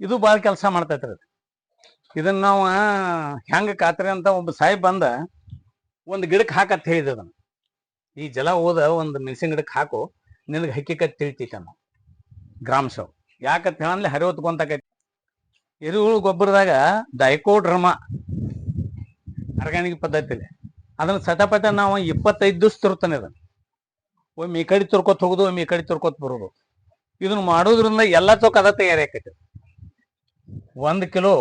ಇದು ಬಾಳ ಕೆಲಸ ಮಾಡ್ತೈತ್ರಿ. ಇದನ್ನ ನಾವು ಹೆಂಗ ಕಾತ್ರಿ ಅಂತ ಒಬ್ಬ ಸಾಹೇಬ್ ಬಂದ, ಒಂದು ಗಿಡಕ್ಕೆ ಹಾಕತ್ ಹೇಳಿದ ಅದನ್ನ. ಈ ಜಲ ಹೋದ ಒಂದು ಮೆಣಸಿನ ಗಿಡಕ್ಕೆ ಹಾಕು, ನಿನಗೆ ಹಕ್ಕಿಕತ್ ತಿಳಿತೈತೆ ಅನ್ನ ಗ್ರಾಮ ಸವ್ ಯಾಕತ್ ಹೇಳಂದ್ರೆ ಹರಿ ಹೊತ್ಕೊಂತಾಕೈತಿ ಎರೆಹುಳು ಗೊಬ್ಬರದಾಗ ಡೈಕೋಡ್ರಮ ಆರ್ಗಾನಿಕ್ ಪದ್ಧತಿಲಿ. ಅದನ್ನ ಸತಪತ ನಾವು ಇಪ್ಪತ್ತೈದು ದಿವಸ ತಿರುತ್ತಾನೆ ಅದನ್ನ. ಒಮ್ಮೆ ಈ ಕಡೆ ತುರ್ಕೊತ್ ಹೋಗುದು ಒಮ್ಮೆ ಈ ಕಡೆ ತುರ್ಕೊತ್ ಬರೋದು. ಇದನ್ನ ಮಾಡೋದ್ರಿಂದ ಎಲ್ಲಾ ಚೌಕ ಅದ ತಯಾರಿ ಆಕೈತಿ ಒಂದ್ ಕಿಲೋ,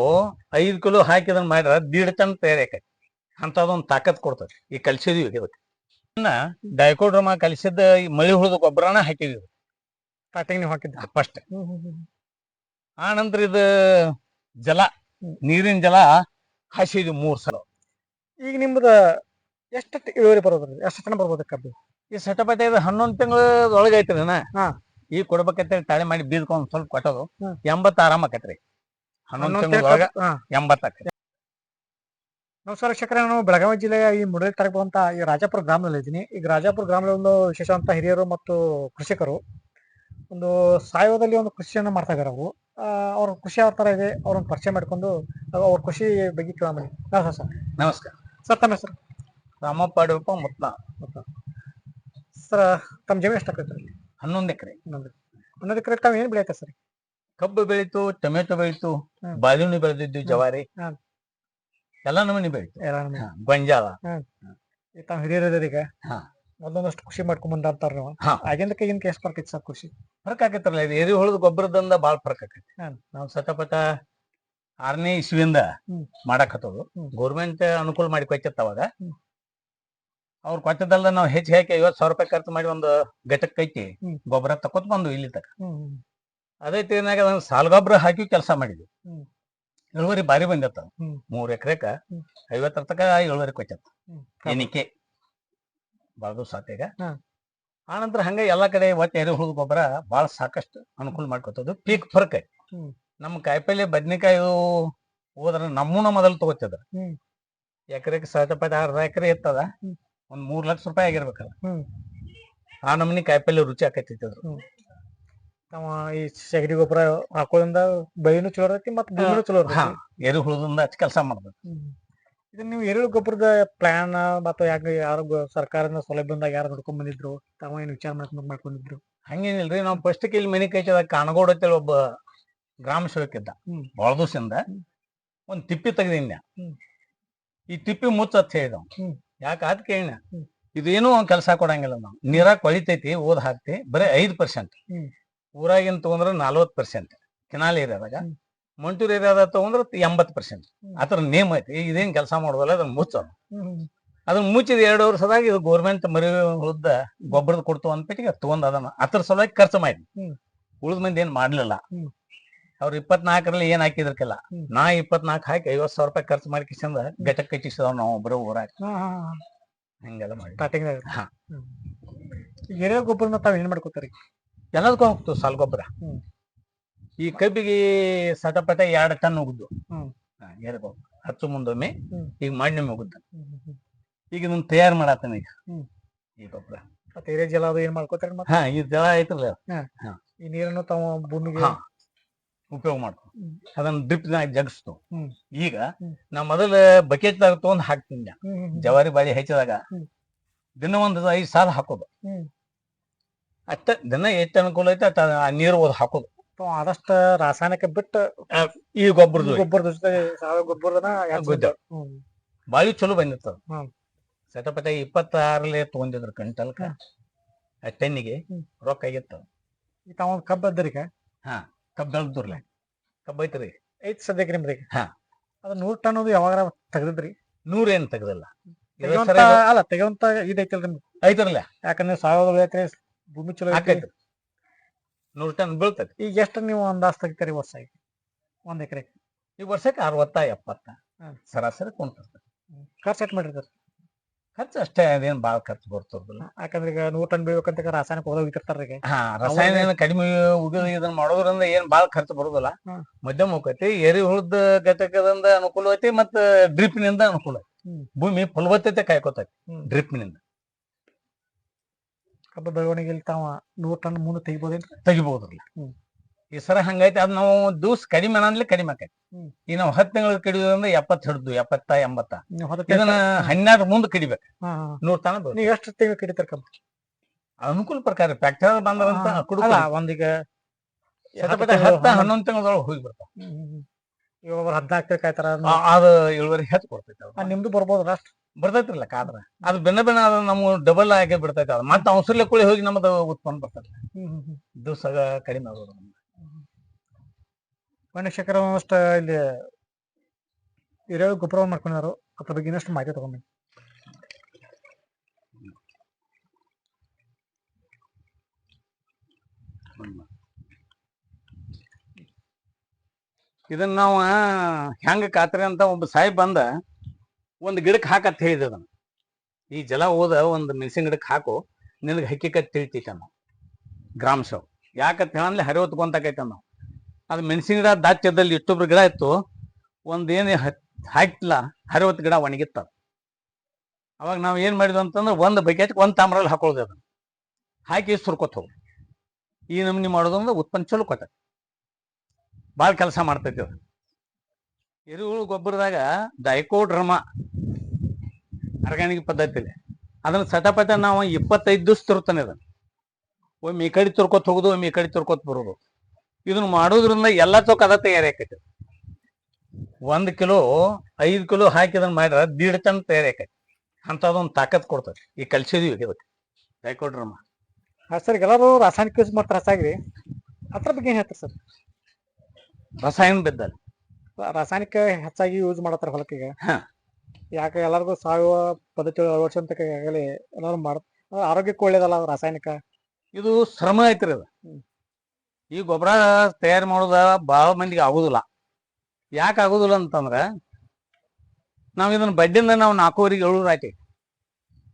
ಐದ್ ಕಿಲೋ ಹಾಕಿ ಅದನ್ನ ಮಾಡಿದ್ರೆ ದೀಡ್ ಟನ್ ತಯಾರಿ ಆಕೈತಿ ಅಂತದೊಂದು ತಾಕತ್ ಕೊಡ್ತದೆ ಈ ಕಲ್ಸಿದ್ವಿ ಇದಕ್ಕೆ ಇನ್ನ ಡೈಕೋಡ್ರಮ ಕಲಿಸಿದ ಈ ಮಳಿ ಹುಳದ ಗೊಬ್ಬರನ ಹಾಕಿದ್ವಿ ಸ್ಟಾರ್ಟಿಂಗ್ ನೀವು ಹಾಕಿದ್ದ ಫಸ್ಟ್. ಆ ನಂತರ ಇದು ಜಲ, ನೀರಿನ ಜಲ ಹಾಸಿದ್ವಿ ಮೂರ್ ಸಲ. ಈಗ ನಿಮ್ದ ಎಷ್ಟು ಇಳುವರಿ ಬರೋದ್ರಿ? ಎಷ್ಟು ಟನ್ ಬರ್ಬೋದು ಕಬ್ಬು ಈ ಸಟಪಟ ಇದು ಹನ್ನೊಂದು ತಿಂಗಳ ಒಳಗೆ ಐತ್ರಿ ಹಾ. ಈಗ ಕೊಡ್ಬೇಕಂತೇಳಿ ತಾಳೆ ಮಾಡಿ ಬೀದ್ಕೊಂಡ್ ಸ್ವಲ್ಪ ಕೊಟ್ಟೋದು. ಹ್ಮ್. ಎಂಬತ್ತ ಆರಾಮ ಆಕತ್ರಿ. ಹನ್ನೊಂದು ಹನ್ನೊಂದು ತಿಂಗಳ ಒಳಗ ಹಾ. ಎಂಬತ್ತ ನಮಸ್ಕಾರ ಶಕ್ರ ನಾನು ಬೆಳಗಾವಿ ಜಿಲ್ಲೆಯ ಈ ಮುಡಲಿ ತಾಲೂಕು ಈ ರಾಜಾಪುರ ಗ್ರಾಮದಲ್ಲಿ ಇದ್ದೀನಿ. ಈಗ ರಾಜಾಪುರ ಗ್ರಾಮದಲ್ಲಿ ಒಂದು ವಿಶೇಷವಂತ ಹಿರಿಯರು ಮತ್ತು ಕೃಷಿಕರು ಒಂದು ಸಾವಯವದಲ್ಲಿ ಒಂದು ಕೃಷಿಯನ್ನು ಮಾಡ್ತಾ ಇದ್ದಾರೆ ಅವರು. ಅವ್ರ ಕೃಷಿ ಯಾವ ತರ ಇದೆ ಅವ್ರನ್ನ ಪರಿಚಯ ಮಾಡ್ಕೊಂಡು ಅವ್ರ ಕೃಷಿ ಬಗ್ಗೆ ಕೇಳಿ ನಮಸ್ಕಾರ ಸರ್. ನಮಸ್ಕಾರ. ಸರ್ ತಮ್ಮ ಹೆಸರು? ರಾಮಪ್ಪ ಅಡವಪ್ಪ ಮುತ್ನ. ಸರ್ ತಮ್ಮ ಜಮೀನು ಎಷ್ಟಾಗ್ತೈತೆ ಹನ್ನೊಂದು ಎಕರೆ. ಹನ್ನೊಂದು ಇನ್ನೊಂದು ಎಕರೆ ತಾವು ಏನು ಬೆಳೆಯುತ್ತೆ ಸರ್? ಕಬ್ಬು ಬೆಳೀತು ಟೊಮೆಟೊ ಬೆಳೀತು ಹ್ಮ್. ಬಾಳೆಹಣ್ಣು ಬೆಳೆದಿದ್ದು ಜವಾರಿ. ಹ್ಮ್. ಎಲ್ಲ ನಮೂನಿ ಬೆಳೀತು. ಎಲ್ಲ ಹಾ, ಗೊಂಜಾಳ. ತಾವು ಹಿರಿಯರು ಇದ್ದೀರಿ ಈಗ. ಹಾ. ಮೊದಲೊಂದಷ್ಟು ಕೃಷಿ ಮಾಡ್ಕೊಂಡ್ ಬಂದ ಅಂತಾರ ನೀವು. ಹಾ. ಆಗಿಂದಕ್ಕೆ ಈಗಿನ ಎಷ್ಟು ಬರ್ಕೈತಿ ಸರ್ ಕೃಷಿ? ಫರ್ಕ್ ಆಕೈತ್ರಲ್ಲ ಇದು ಎರೆಹುಳದ ಗೊಬ್ಬರದಿಂದ ಬಾಳ ಫರ್ಕ್ ಆಕೈತಿ ಹ್ಮ್. ನಾವು ಸತಪಟ ಆರನೇ ಇಸ್ವಿಯಿಂದ ಹ್ಮ್. ಗೌರ್ಮೆಂಟ್ ಅನುಕೂಲ ಮಾಡಿ ಕೊಟ್ಟಿತ್ತ ಅವಾಗ. ಹ್ಮ್. ಅವ್ರು ಕೊಟ್ಟದಲ್ಲ ನಾವು ಹೆಚ್ಚು ಹಾಕಿ ಐವತ್ ಸಾವಿರ ರೂಪಾಯಿ ಖರ್ಚು ಮಾಡಿ ಒಂದು ಘಟಕ ಕೈತಿ ಗೊಬ್ಬರ ತಕೊತ್ ಬಂದು ಇಲ್ಲಿ ತಕ ಅದೇ ತೀರ್ನಾಗ ಅದನ್ನ ಸಾಲ್ ಗೊಬ್ಬರ ಹಾಕಿ ಕೆಲಸ ಮಾಡಿದ್ವಿ. ಇಳುವರಿ ಬಾರಿ ಬಂದಿತ್ತ. ಮೂರ್ ಎಕರೆಕ. ಐವತ್ತರ ತಕ ಇಳುವರಿ ಕೊಚ್ಚತ್ತ. ಎನಿಕೆ ಬಾಳ ದಿವಸ ಆತ್ತೀಗ ಹಾ. ಆನಂತರ ಹಂಗ ಎಲ್ಲಾ ಕಡೆ ಒಟ್ಟು ಎರೆಹುಳದ ಗೊಬ್ಬರ ಬಾಳ ಸಾಕಷ್ಟು ಅನುಕೂಲ ಮಾಡ್ಕೊತದ್ದು ಪೀಕ್ ಫರ್ಕ್. ನಮ್ಮ ಕಾಯಿಪಲ್ಲೆ ಬದ್ನಿಕಾಯಿ ಹೋದ್ರ ನಮ್ಮೂನ ಮೊದಲು ತಗೋತಿದ್ರ. ಎಕರೆಕ್ ಸಾವಿರ ಸತಪಟ ಅರ್ಧ ಎಕರೆ ಇರ್ತದ. ಒಂದ್ ಮೂರ್ ಲಕ್ಷ ರೂಪಾಯಿ ಆಗಿರ್ಬೇಕಲ್ಲ. ಹ್ಮ್. ಆ ನಮೂನಿ ಕಾಯಿಪಲ್ಲೆ ರುಚಿ ಆಕೈತಿ ನಮ್ಮ ಈ ಸಗಡಿ ಗೊಬ್ಬರ ಹಾಕೋದ್ರಿಂದ ಬೈನು ಚಲೋ ಇರ್ತೈತಿ ಮತ್ತು ಭೂಮಿನೂ ಚಲೋ ಹಾ. ಎರಿ ಹುಳದಿಂದ ಹಚ್ಚಿ ಕೆಲಸ ಮಾಡ್ಬೇಕು. ಇದು ನೀವು ಎರೆಹುಳು ಗೊಬ್ಬರದ ಪ್ಲಾನ್ ಮತ್ತ ಯಾಕೆ ಯಾರು ಸರ್ಕಾರದಿಂದ ಸರ್ಕಾರದ ಸೌಲಭ್ಯದಾಗ ಯಾರು ನೋಡ್ಕೊಂಡ್ ಬಂದಿದ್ರು? ತಾವ ಏನ್ ವಿಚಾರ ಮಾಡ್ಕೊಂಡು ಮಾಡ್ಕೊಂಡಿದ್ರು? ಹಂಗೇನಿಲ್ರಿ ನಾವು ಫಸ್ಟ್ ಇಲ್ಲಿ ಮನೆ ಕೈಚದ ಕಾಣಗೋಡ ಅಂತೇಳಿ ಒಬ್ಬ ಗ್ರಾಮ ಸೇವಕ ಇದ್ದ ಹ್ಮ್. ಬಹಳ ದಿವಸದಿಂದ. ಒಂದ್ ತಿಪ್ಪಿ ತೆಗ್ದಿನ್ಯ ಈ ತಿಪ್ಪಿ ಮುಚ್ಚತ್ ಹೇಳಿದ. ಯಾಕ ಅದ್ ಕೇಳಿನ? ಇದೇನೂ ಒಂದ್ ಕೆಲಸ ಕೊಡಂಗಿಲ್ಲ ನಾವು. ನೀರಾಗ ಕೊಳಿತೈತಿ ಓದ್ ಹಾಕ್ತಿ ಬರೀ ಐದ್ ಪರ್ಸೆಂಟ್. ಊರಾಗಿನ್ ತಗೊಂಡ್ರೆ ನಲ್ವತ್ ಪರ್ಸೆಂಟ್. ಕೆನಾಲ್ ಏರಿಯಾದಾಗ. ಮಂಟೂರ್ ಏರಿಯಾದ ತಗೊಂಡ್ರೆ ಎಂಬತ್ ಪರ್ಸೆಂಟ್. ಅದ್ರ ನೇಮ್ ಐತಿ. ಇದೇನ್ ಕೆಲಸ ಮಾಡೋದಲ್ಲ ಅದನ್ನ ಮುಚ್ಚೋದು. ಅದನ್ನ ಮುಚ್ಚಿದ ಎರಡು ವರ್ಷದಾಗ ಇದು ಗೋರ್ಮೆಂಟ್ ಮರಿ ಹುದ್ದ ಗೊಬ್ಬರದ ಕೊಡ್ತು ಅಂದ್ಬಿಟ್ಟಿಗೆ ತಗೊಂಡ್ ಅದನ್ನ ಅದ್ರ ಸಲುವಾಗಿ ಖರ್ಚು ಮಾಡಿ. ಉಳಿದ ಮಂದಿ ಏನ್ ಮಾಡ್ಲಿಲ್ಲ. ಅವ್ರ ಇಪ್ಪತ್ನಾಲ್ಕರಲ್ಲಿ ಏನ್ ಹಾಕಿದ್ರಕ್ಕೆಲ್ಲ. ನಾ ಇಪ್ಪತ್ನಾಲ್ಕು ಹಾಕಿ ಐವತ್ ಸಾವಿರ ರೂಪಾಯಿ ಖರ್ಚು ಮಾಡಿ ಕಿಶಂದ ಘಟಕ್ ಕಚ್ಚಿಸಿದವ್ ನಾವು ಒಬ್ಬರು ಊರಾಗ. ಹಂಗೆಲ್ಲ ಮಾಡಿ. ಸ್ಟಾರ್ಟಿಂಗ್ ಗೊಬ್ಬರನ ತಾವ್ ಏನ್ ಮಾಡ್ಕೋತಾರಿ? ಎಲ್ಲದಕ್ಕೂ ಹೋಗ್ತು ಸಾಲ್ ಗೊಬ್ಬರ. ಈ ಕಬ್ಬಿಗೆ ಸಟಪಟ ಎರಡು ಟನ್ ಹೋಗುದು ಹ್ಮ್. ಗೊಬ್ಬರ. ಹಚ್ಚು ಮುಂದೊಮ್ಮೆ. ಈಗ ಮಣ್ಣು ಹೋಗುದ ಈಗ ಇದನ್ನ ತಯಾರು ಮಾಡತ್ತಾನ ಈಗ. ಈ ಗೊಬ್ಬರ. ಮತ್ತೆ ಎರೆ ಜಲ ಅದು ಏನ್ ಮಾಡ್ಕೋತಾರೆ ಹಾ ಈ ಜಲ ಐತ್ರಲ್ಲ ಈ ನೀರನ್ನು ತಾವು ಭೂಮಿಗೆ. ಉಪಯೋಗ ಮಾಡ್ತೀವಿ ಅದನ್ನ ಡ್ರಿಪ್ ಜಗಸ್ತು ಈಗ. ನಾ ಮೊದಲ ಬಕೆಟ್ ದಾಗ ತಗೊಂಡ್ ಹಾಕ್ತೀನಿ. ಜವಾರಿ ಬಾಳಿ ಹೆಚ್ಚಿದಾಗ. ದಿನ ಒಂದ್ ಐದ್ ಸಾಲ ಹಾಕೋದು. ಅಷ್ಟ ದಿನ ಎಷ್ಟು ಅನುಕೂಲ ಐತೆ ಅಷ್ಟ ಆ ನೀರು ಓದ್ ಹಾಕೋದು. ಆದಷ್ಟು ರಾಸಾಯನಿಕ ಬಿಟ್ಟು ಈ ಗೊಬ್ಬರದ ಗೊಬ್ಬರದ ಗೊಬ್ಬರದ ಸಾವಯವ ಬಾಳಿ ಚಲೋ ಬಂದಿರ್ತದ. ಸಟಪಟ ಇಪ್ಪತ್ತಾರಲೆ ತಗೊಂಡಿದ್ರು ಕ್ವಿಂಟಲ್ಕ ಆ ಟೆನ್ನಿಗೆ. ರೊಕ್ಕ ಆಗಿತ್ತು. ಈಗ ಒಂದು ಒಂದ್ ಹಾ. ಕಬ್ಬ್ ಬೆಳ್ದುರ್ಲೆ ಕಬ್ಬ್ ಐತ್ರಿ. ಐತ್ ಸದ್ಯಕ್ಕೆ ನಿಮ್ರಿಗೆ ಹಾ. ಅದ ನೂರ್ ಟನ್ ಅದು ಯಾವಾಗ ತೆಗ್ದಿದ್ರಿ? ನೂರೇನ್ ತೆಗ್ದಿಲ್ಲ. ತೆಗಿವಂತ ಅಲ್ಲ ತೆಗಿವಂತ ಇದೈತಿಲ್ರಿ ನಿಮ್ಗೆ ಐತ್ರಲ್ಲ. ಯಾಕಂದ್ರೆ ಸಾವಿರದ ಎಕರೆ ಭೂಮಿ ಚಲೋ ಐತಿ ನೂರ್ ಟನ್ ಬೀಳ್ತೈತಿ. ಈಗ ಎಷ್ಟು ನೀವು ಅಂದಾಜ್ ತೆಗಿತೀರಿ ವರ್ಷ ಈಗ? ಒಂದ್ ಎಕರೆ. ಈ ವರ್ಷಕ್ಕೆ ಅರವತ್ತ ಎಪ್ಪತ್ತ ಹ್ಮ್. ಸರಾಸರಿ ಕೊಂಡ್ತಿರ್ತದೆ ಖರ್ಚು ಮಾಡಿರ್ತಾರೆ? ಖರ್ಚು ಅಷ್ಟೇ ಅದೇನು ಬಾಳ ಖರ್ಚು ಬರ್ತದಿಲ್ಲ ಯಾಕಂದ್ರೆ ಈಗ ನೂರ್ ಟನ್ ಬೆಳಿಬೇಕಂತ ರಾಸಾಯನಿಕ ಹೋದ ಹೋಗಿರ್ತಾರ ಈಗ. ಹಾ ರಸಾಯನ ಏನ್ ಕಡಿಮೆ ಉಗಿದ ಇದನ್ನ ಮಾಡೋದ್ರಿಂದ ಏನ್ ಬಾಳ ಖರ್ಚು ಬರುದಿಲ್ಲ. ಮಧ್ಯಮ ಹೋಗತಿ ಎರಿ ಹುಳದ ಘಟಕದಿಂದ ಅನುಕೂಲ ಐತಿ ಮತ್ತ ಡ್ರಿಪ್ನಿಂದ ಅನುಕೂಲ ಐತಿ. ಭೂಮಿ ಫಲವತ್ತತೆ ಕಾಯ್ಕೋತೈತಿ ಹ್ಮ್. ಡ್ರಿಪ್ನಿಂದ ಕಬ್ಬು ಬೆಳವಣಿಗೆಯಲ್ಲಿ ತಾವ ನೂರ್ ಟನ್ ಮುಂದೆ ತೆಗಿಬೋದೇನ್ರಿ? ತೆಗಿಬಹುದ್ರಲ್ಲ ಹ್ಮ್. ಈ ಸರ ಹಂಗೈತಿ ಅದ್ ನಾವು ದಿವ್ಸ ಕಡಿಮೆ ಅನ್ನಲಿ ಕಡಿಮೆ ಆಕೈತಿ. ಈ ಈಗ ನಾವು ಹತ್ತು ತಿಂಗಳು ಕಡಿಯೋದ್ರಿಂದ ಎಪ್ಪತ್ತು ಹಿಡ್ದು ಎಪ್ಪತ್ತ ಎಂಬತ್ತ. ಇದನ್ನ ಹನ್ನೆರಡು ಮುಂದೆ ಕಡಿಬೇಕು. ನೂರ್ ತನ ನೀವು ಎಷ್ಟು ತಿಂಗಳು ಕಡಿತಾರ ಕಬ್ಬು ಅನುಕೂಲ ಪ್ರಕಾರ ಫ್ಯಾಕ್ಟರ್ ಅಲ್ಲ ಒಂದೀಗ ಹತ್ತ ಹನ್ನೊಂದು ತಿಂಗಳದೊಳಗೆ ಹೋಗಿ ಬರ್ತಾವ ಇವಾಗ ಹದ್ನಾಲ್ಕು ಕಾಯ್ತಾರ ಅದು ಇಳುವರಿ ಹೆಚ್ಚು ಕೊಡ್ತೈತೆ ನಿಮ್ದು ಬರ್ಬೋದ್ರ ಅಷ್ಟು. ಬರ್ತೈತ್ರಲ್ಲ ಕಾದ್ರ. ಅದು ಬೆನ್ನ ಬೆನ್ನ ಅದ ನಮ್ಗೆ ಡಬಲ್ ಆಗಿ ಬಿಡ್ತೈತೆ ಅದು. ಮತ್ತೆ ಅವಸರ್ಲೆ ಕುಳಿ ಹೋಗಿ ನಮ್ಮದು ಉತ್ಪನ್ನ ಬರ್ತೈತೆ. ದಿವಸ ಕಡಿಮೆ ಆಗೋದು ನಮ್ದು. ಮನುಷ್ಯಕರ ಅಷ್ಟ ಇಲ್ಲಿ ಹಿರಿಯ ಗೊಬ್ಬರ ಮಾಡ್ಕೊಂಡಾರು ಅದ್ರ ಬಗ್ಗೆ ಇನ್ನಷ್ಟು ಮಾಹಿತಿ ತಗೊಂಡ್ಬನ್ನಿ ಇದನ್ನ ನಾವು ಹೆಂಗ ಕಾತ್ರಿ ಅಂತ ಒಬ್ಬ ಸಾಹೇಬ್ ಬಂದ, ಒಂದು ಗಿಡಕ್ಕೆ ಹಾಕತ್ ಹೇಳಿದ ಅದನ್ನ. ಈ ಜಲ ಹೋದ ಒಂದು ಮೆಣಸಿನ ಗಿಡಕ್ಕೆ ಹಾಕು, ನಿನಗೆ ಹಕ್ಕಿಕತ್ ತಿಳಿತೈತೆ ನಾವು ಗ್ರಾಮ ಸವ್ ಯಾಕತ್ ಹೇಳಂದ್ರೆ ಹರಿ ಹೊತ್ಕೊಂತಕೈತೆ ನಾವು ಅದು ಮೆಣಸಿನ ಗಿಡ ದಾಚ್ಯದಲ್ಲಿ ಇಷ್ಟೊಬ್ರು ಗಿಡ ಇತ್ತು ಒಂದು ಏನು ಅರವತ್ತು ಗಿಡ ಒಣಗಿತ್ತ ಅವಾಗ ನಾವು ಏನು ಮಾಡಿದ್ವಿ ಅಂತಂದ್ರೆ ಒಂದು ಬಕೆಟ್ ಒಂದು ತಾಮ್ರಲ್ಲಿ ಹಾಕೊಳ್ಳೋದು ಅದನ್ನು. ಹಾಕಿ ಸುರ್ಕೊತ ಈ ನಮ್ನಿ ಮಾಡೋದಂದ್ರೆ ಉತ್ಪನ್ನ ಚಲೋ ಕೊಟ್ಟ. ಭಾಳ ಕೆಲಸ ಮಾಡ್ತೈತಿ ಅದು. ಎರೆಹುಳು ಗೊಬ್ಬರದಾಗ ಡೈಕೋಡ್ರಮ ಆರ್ಗ್ಯಾನಿಕ್ ಪದ್ಧತಿಲಿ ಅದನ್ನ ಸಟಪಟ ನಾವು ಇಪ್ಪತ್ತೈದು ದಿವಸ ತಿರುತ್ತಾನೆ ಅದನ್ನ. ಒಮ್ಮೆ ಈ ಕಡೆ ತುರ್ಕೊತ್ ಹೋಗೋದು, ಒಮ್ಮೆ ಈ ಕಡೆ ತುರ್ಕೊತ್ ಬರೋದು. ಇದನ್ನ ಮಾಡೋದ್ರಿಂದ ಎಲ್ಲ ಚೌಕ ಅದ ತಯಾರಿ ಆಕೈತಿ. ಒಂದ್ ಕಿಲೋ ಐದು ಕಿಲೋ ಹಾಕಿ ಅದನ್ನ ಮಾಡ್ರ ದೀಡ್ ಟನ್ ತಯಾರಿ ಆಕೈತಿ. ಅಂತದೊಂದು ತಾಕತ್ ಕೊಡ್ತದೆ ಈ ಕಲ್ಸಿದೀವಿ ಇದಕ್ಕೆ. ಹಾಂ ಸರ್ ಎಲ್ಲರೂ ರಾಸಾಯನಿಕ ಯೂಸ್ ಮಾಡ್ತಾರೆ ಹಸಾಗ್ರಿ ಅದ್ರ ಬಗ್ಗೆ ಏನು ಹೇಳ್ತಾರೆ ಸರ್? ರಸಾಯನ ಬಿದ್ದಲ್ಲಿ. ರಾಸಾಯನಿಕ ಹೆಚ್ಚಾಗಿ ಯೂಸ್ ಮಾಡತ್ತಾರ ಹೊಲಕ್ಕೆ ಈಗ. ಹಾ. ಯಾಕೆ ಎಲ್ಲರಿಗೂ ಸಾವಯವ ಪದ್ಧತಿ ಅಳವಡಿಸಂತ ಆಗಲಿ ಎಲ್ಲರೂ ಮಾಡ ಆರೋಗ್ಯಕ್ಕೆ ಒಳ್ಳೇದಲ್ಲ ಅದು ರಾಸಾಯನಿಕ? ಇದು ಶ್ರಮ ಐತ್ರಿ ಅದು. ಈ ಗೊಬ್ಬರ ತಯಾರು ಮಾಡೋದ ಬಹಳ ಮಂದಿಗೆ ಆಗುದಿಲ್ಲ. ಯಾಕೆ ಆಗುದಿಲ್ಲ ಅಂತಂದ್ರೆ ನಾವು ಇದನ್ನ ಬಡ್ಡಿಂದ ನಾವು ನಾಲ್ಕೂವರೆಗೆ ಏಳೂರು ಆಯ್ತೈತಿ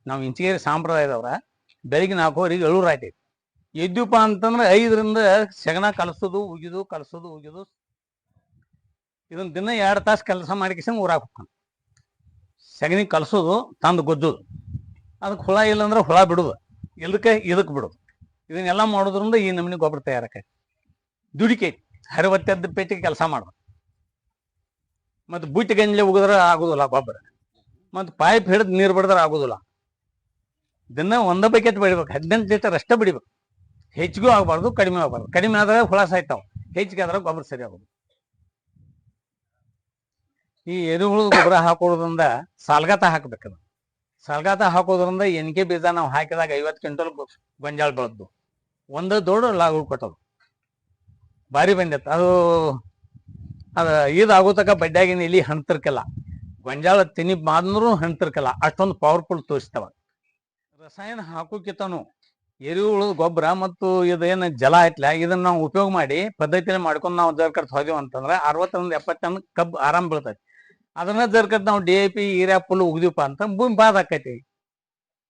ನಾವು ಇಂಚಿಗೇರಿ ಸಾಂಪ್ರದಾಯದವ್ರ, ಬೆಳಿಗ್ಗೆ ನಾಲ್ಕೂವರೆಗೆ ಏಳೂರು ರಾಟಿ ಎದ್ದುಪ್ಪ ಅಂತಂದ್ರೆ ಐದರಿಂದ ಸೆಗಣ ಕಲಸೋದು, ಉಗಿದು ಕಲಸೋದು, ಉಗಿದು ಇದನ್ನ ದಿನ ಎರಡು ತಾಸು ಕೆಲಸ ಮಾಡಿಕಿಸಂಗ್ ಊರಾಗ ಹೋಗ್ತಾನೆ. ಸೆಗಣಿ ಕಲಸೋದು, ತಂದು ಗೊಜ್ಜೋದು. ಅದಕ್ಕೆ ಹುಳ ಇಲ್ಲಂದ್ರೆ ಹುಳ ಬಿಡುದು. ಇದಕ್ಕೆ ಇದಕ್ಕೆ ಬಿಡುದು. ಇದನ್ನೆಲ್ಲ ಮಾಡೋದ್ರಿಂದ ಈ ನಮೂನಿ ಗೊಬ್ಬರ ತಯಾರಕೈತಿ. ದುಡಿಕೆ ಹರಿವತ್ತೆದ್ದ ಪೇಟೆಗೆ ಕೆಲಸ ಮಾಡ್ಬೇಕು ಮತ್ತು ಬುಟ್ಟಿ ಗಂಜಲೆ ಉಗಿದ್ರೆ ಆಗೋದಿಲ್ಲ ಗೊಬ್ಬರ. ಮತ್ತು ಪೈಪ್ ಹಿಡಿದು ನೀರು ಬಿಡಿದ್ರೆ ಆಗೋದಿಲ್ಲ. ದಿನ ಒಂದ ಬಕೆಟ್ ಬೆಳಿಬೇಕು ಹದಿನೆಂಟು ಲೀಟರ್ ಅಷ್ಟೇ ಬಿಡಿಬೇಕು. ಹೆಚ್ಚಿಗೂ ಆಗಬಾರ್ದು, ಕಡಿಮೆ ಆಗಬಾರ್ದು. ಕಡಿಮೆ ಆದ್ರೆ ಹುಳ ಸಾಯ್ತಾವ ಹೆಚ್ಚಿಗೆ ಆದ್ರೆ ಗೊಬ್ಬರ ಸರಿ ಆಗೋದು ಈ ಎರೆಹುಳದ ಗೊಬ್ಬರ ಹಾಕೋದ್ರಿಂದ ಸಾಲ್ಗಾತ ಹಾಕಬೇಕದ ಸಾಲ್ಗಾತ ಹಾಕೋದ್ರಿಂದ ಎನ್ಕೆ ಬೀಜ ನಾವು ಹಾಕಿದಾಗ ಐವತ್ತು ಕ್ವಿಂಟಲ್ ಗೊಂಜಾಳ ಬೆಳೆದ್ದು ಒಂದು ದೊಡ್ಡ ಲಾಗ್ ಕೊಟ್ಟದು. ಭಾರಿ ಬಂದೈತೆ ಅದು, ಅದ ಇದು ತಕ ಬಡ್ಡ್ಯಾಗಿನ ಇಲಿ ಹಣ್ತಿರ್ಕಲ್ಲ. ಗೊಂಜಾಳ ತಿನಿ ಮಾದ್ರೂ ಹಣ್ತಿರ್ಕಲ್ಲ. ಅಷ್ಟೊಂದು ಪವರ್ಫುಲ್ ತೋರಿಸ್ತಾವ. ರಸಾಯನ ಹಾಕೋಕಿತನು ಎರೆಹುಳು ಗೊಬ್ಬರ ಮತ್ತು ಇದೇನು ಜಲ ಐತ್ಲ, ಇದನ್ನ ನಾವು ಉಪಯೋಗ ಮಾಡಿ ಪದ್ಧತಿಯಲ್ಲಿ ಮಾಡ್ಕೊಂಡು ನಾವು ಜರ್ಕರ್ತ ಹೋದೆವು ಅಂತಂದ್ರೆ ಅರವತ್ತರಿಂದ ಎಪ್ಪತ್ತು ಟನ್ ಕಬ್ಬು ಆರಾಮ್ ಬೀಳ್ತೈತಿ. ಅದನ್ನ ಜರ್ಕರ್ತ ನಾವು D A P urea full ಉಗ್ದೀವಪ್ಪ ಅಂತ ಭೂಮಿ ಬಾದ್ ಆಕೈತಿ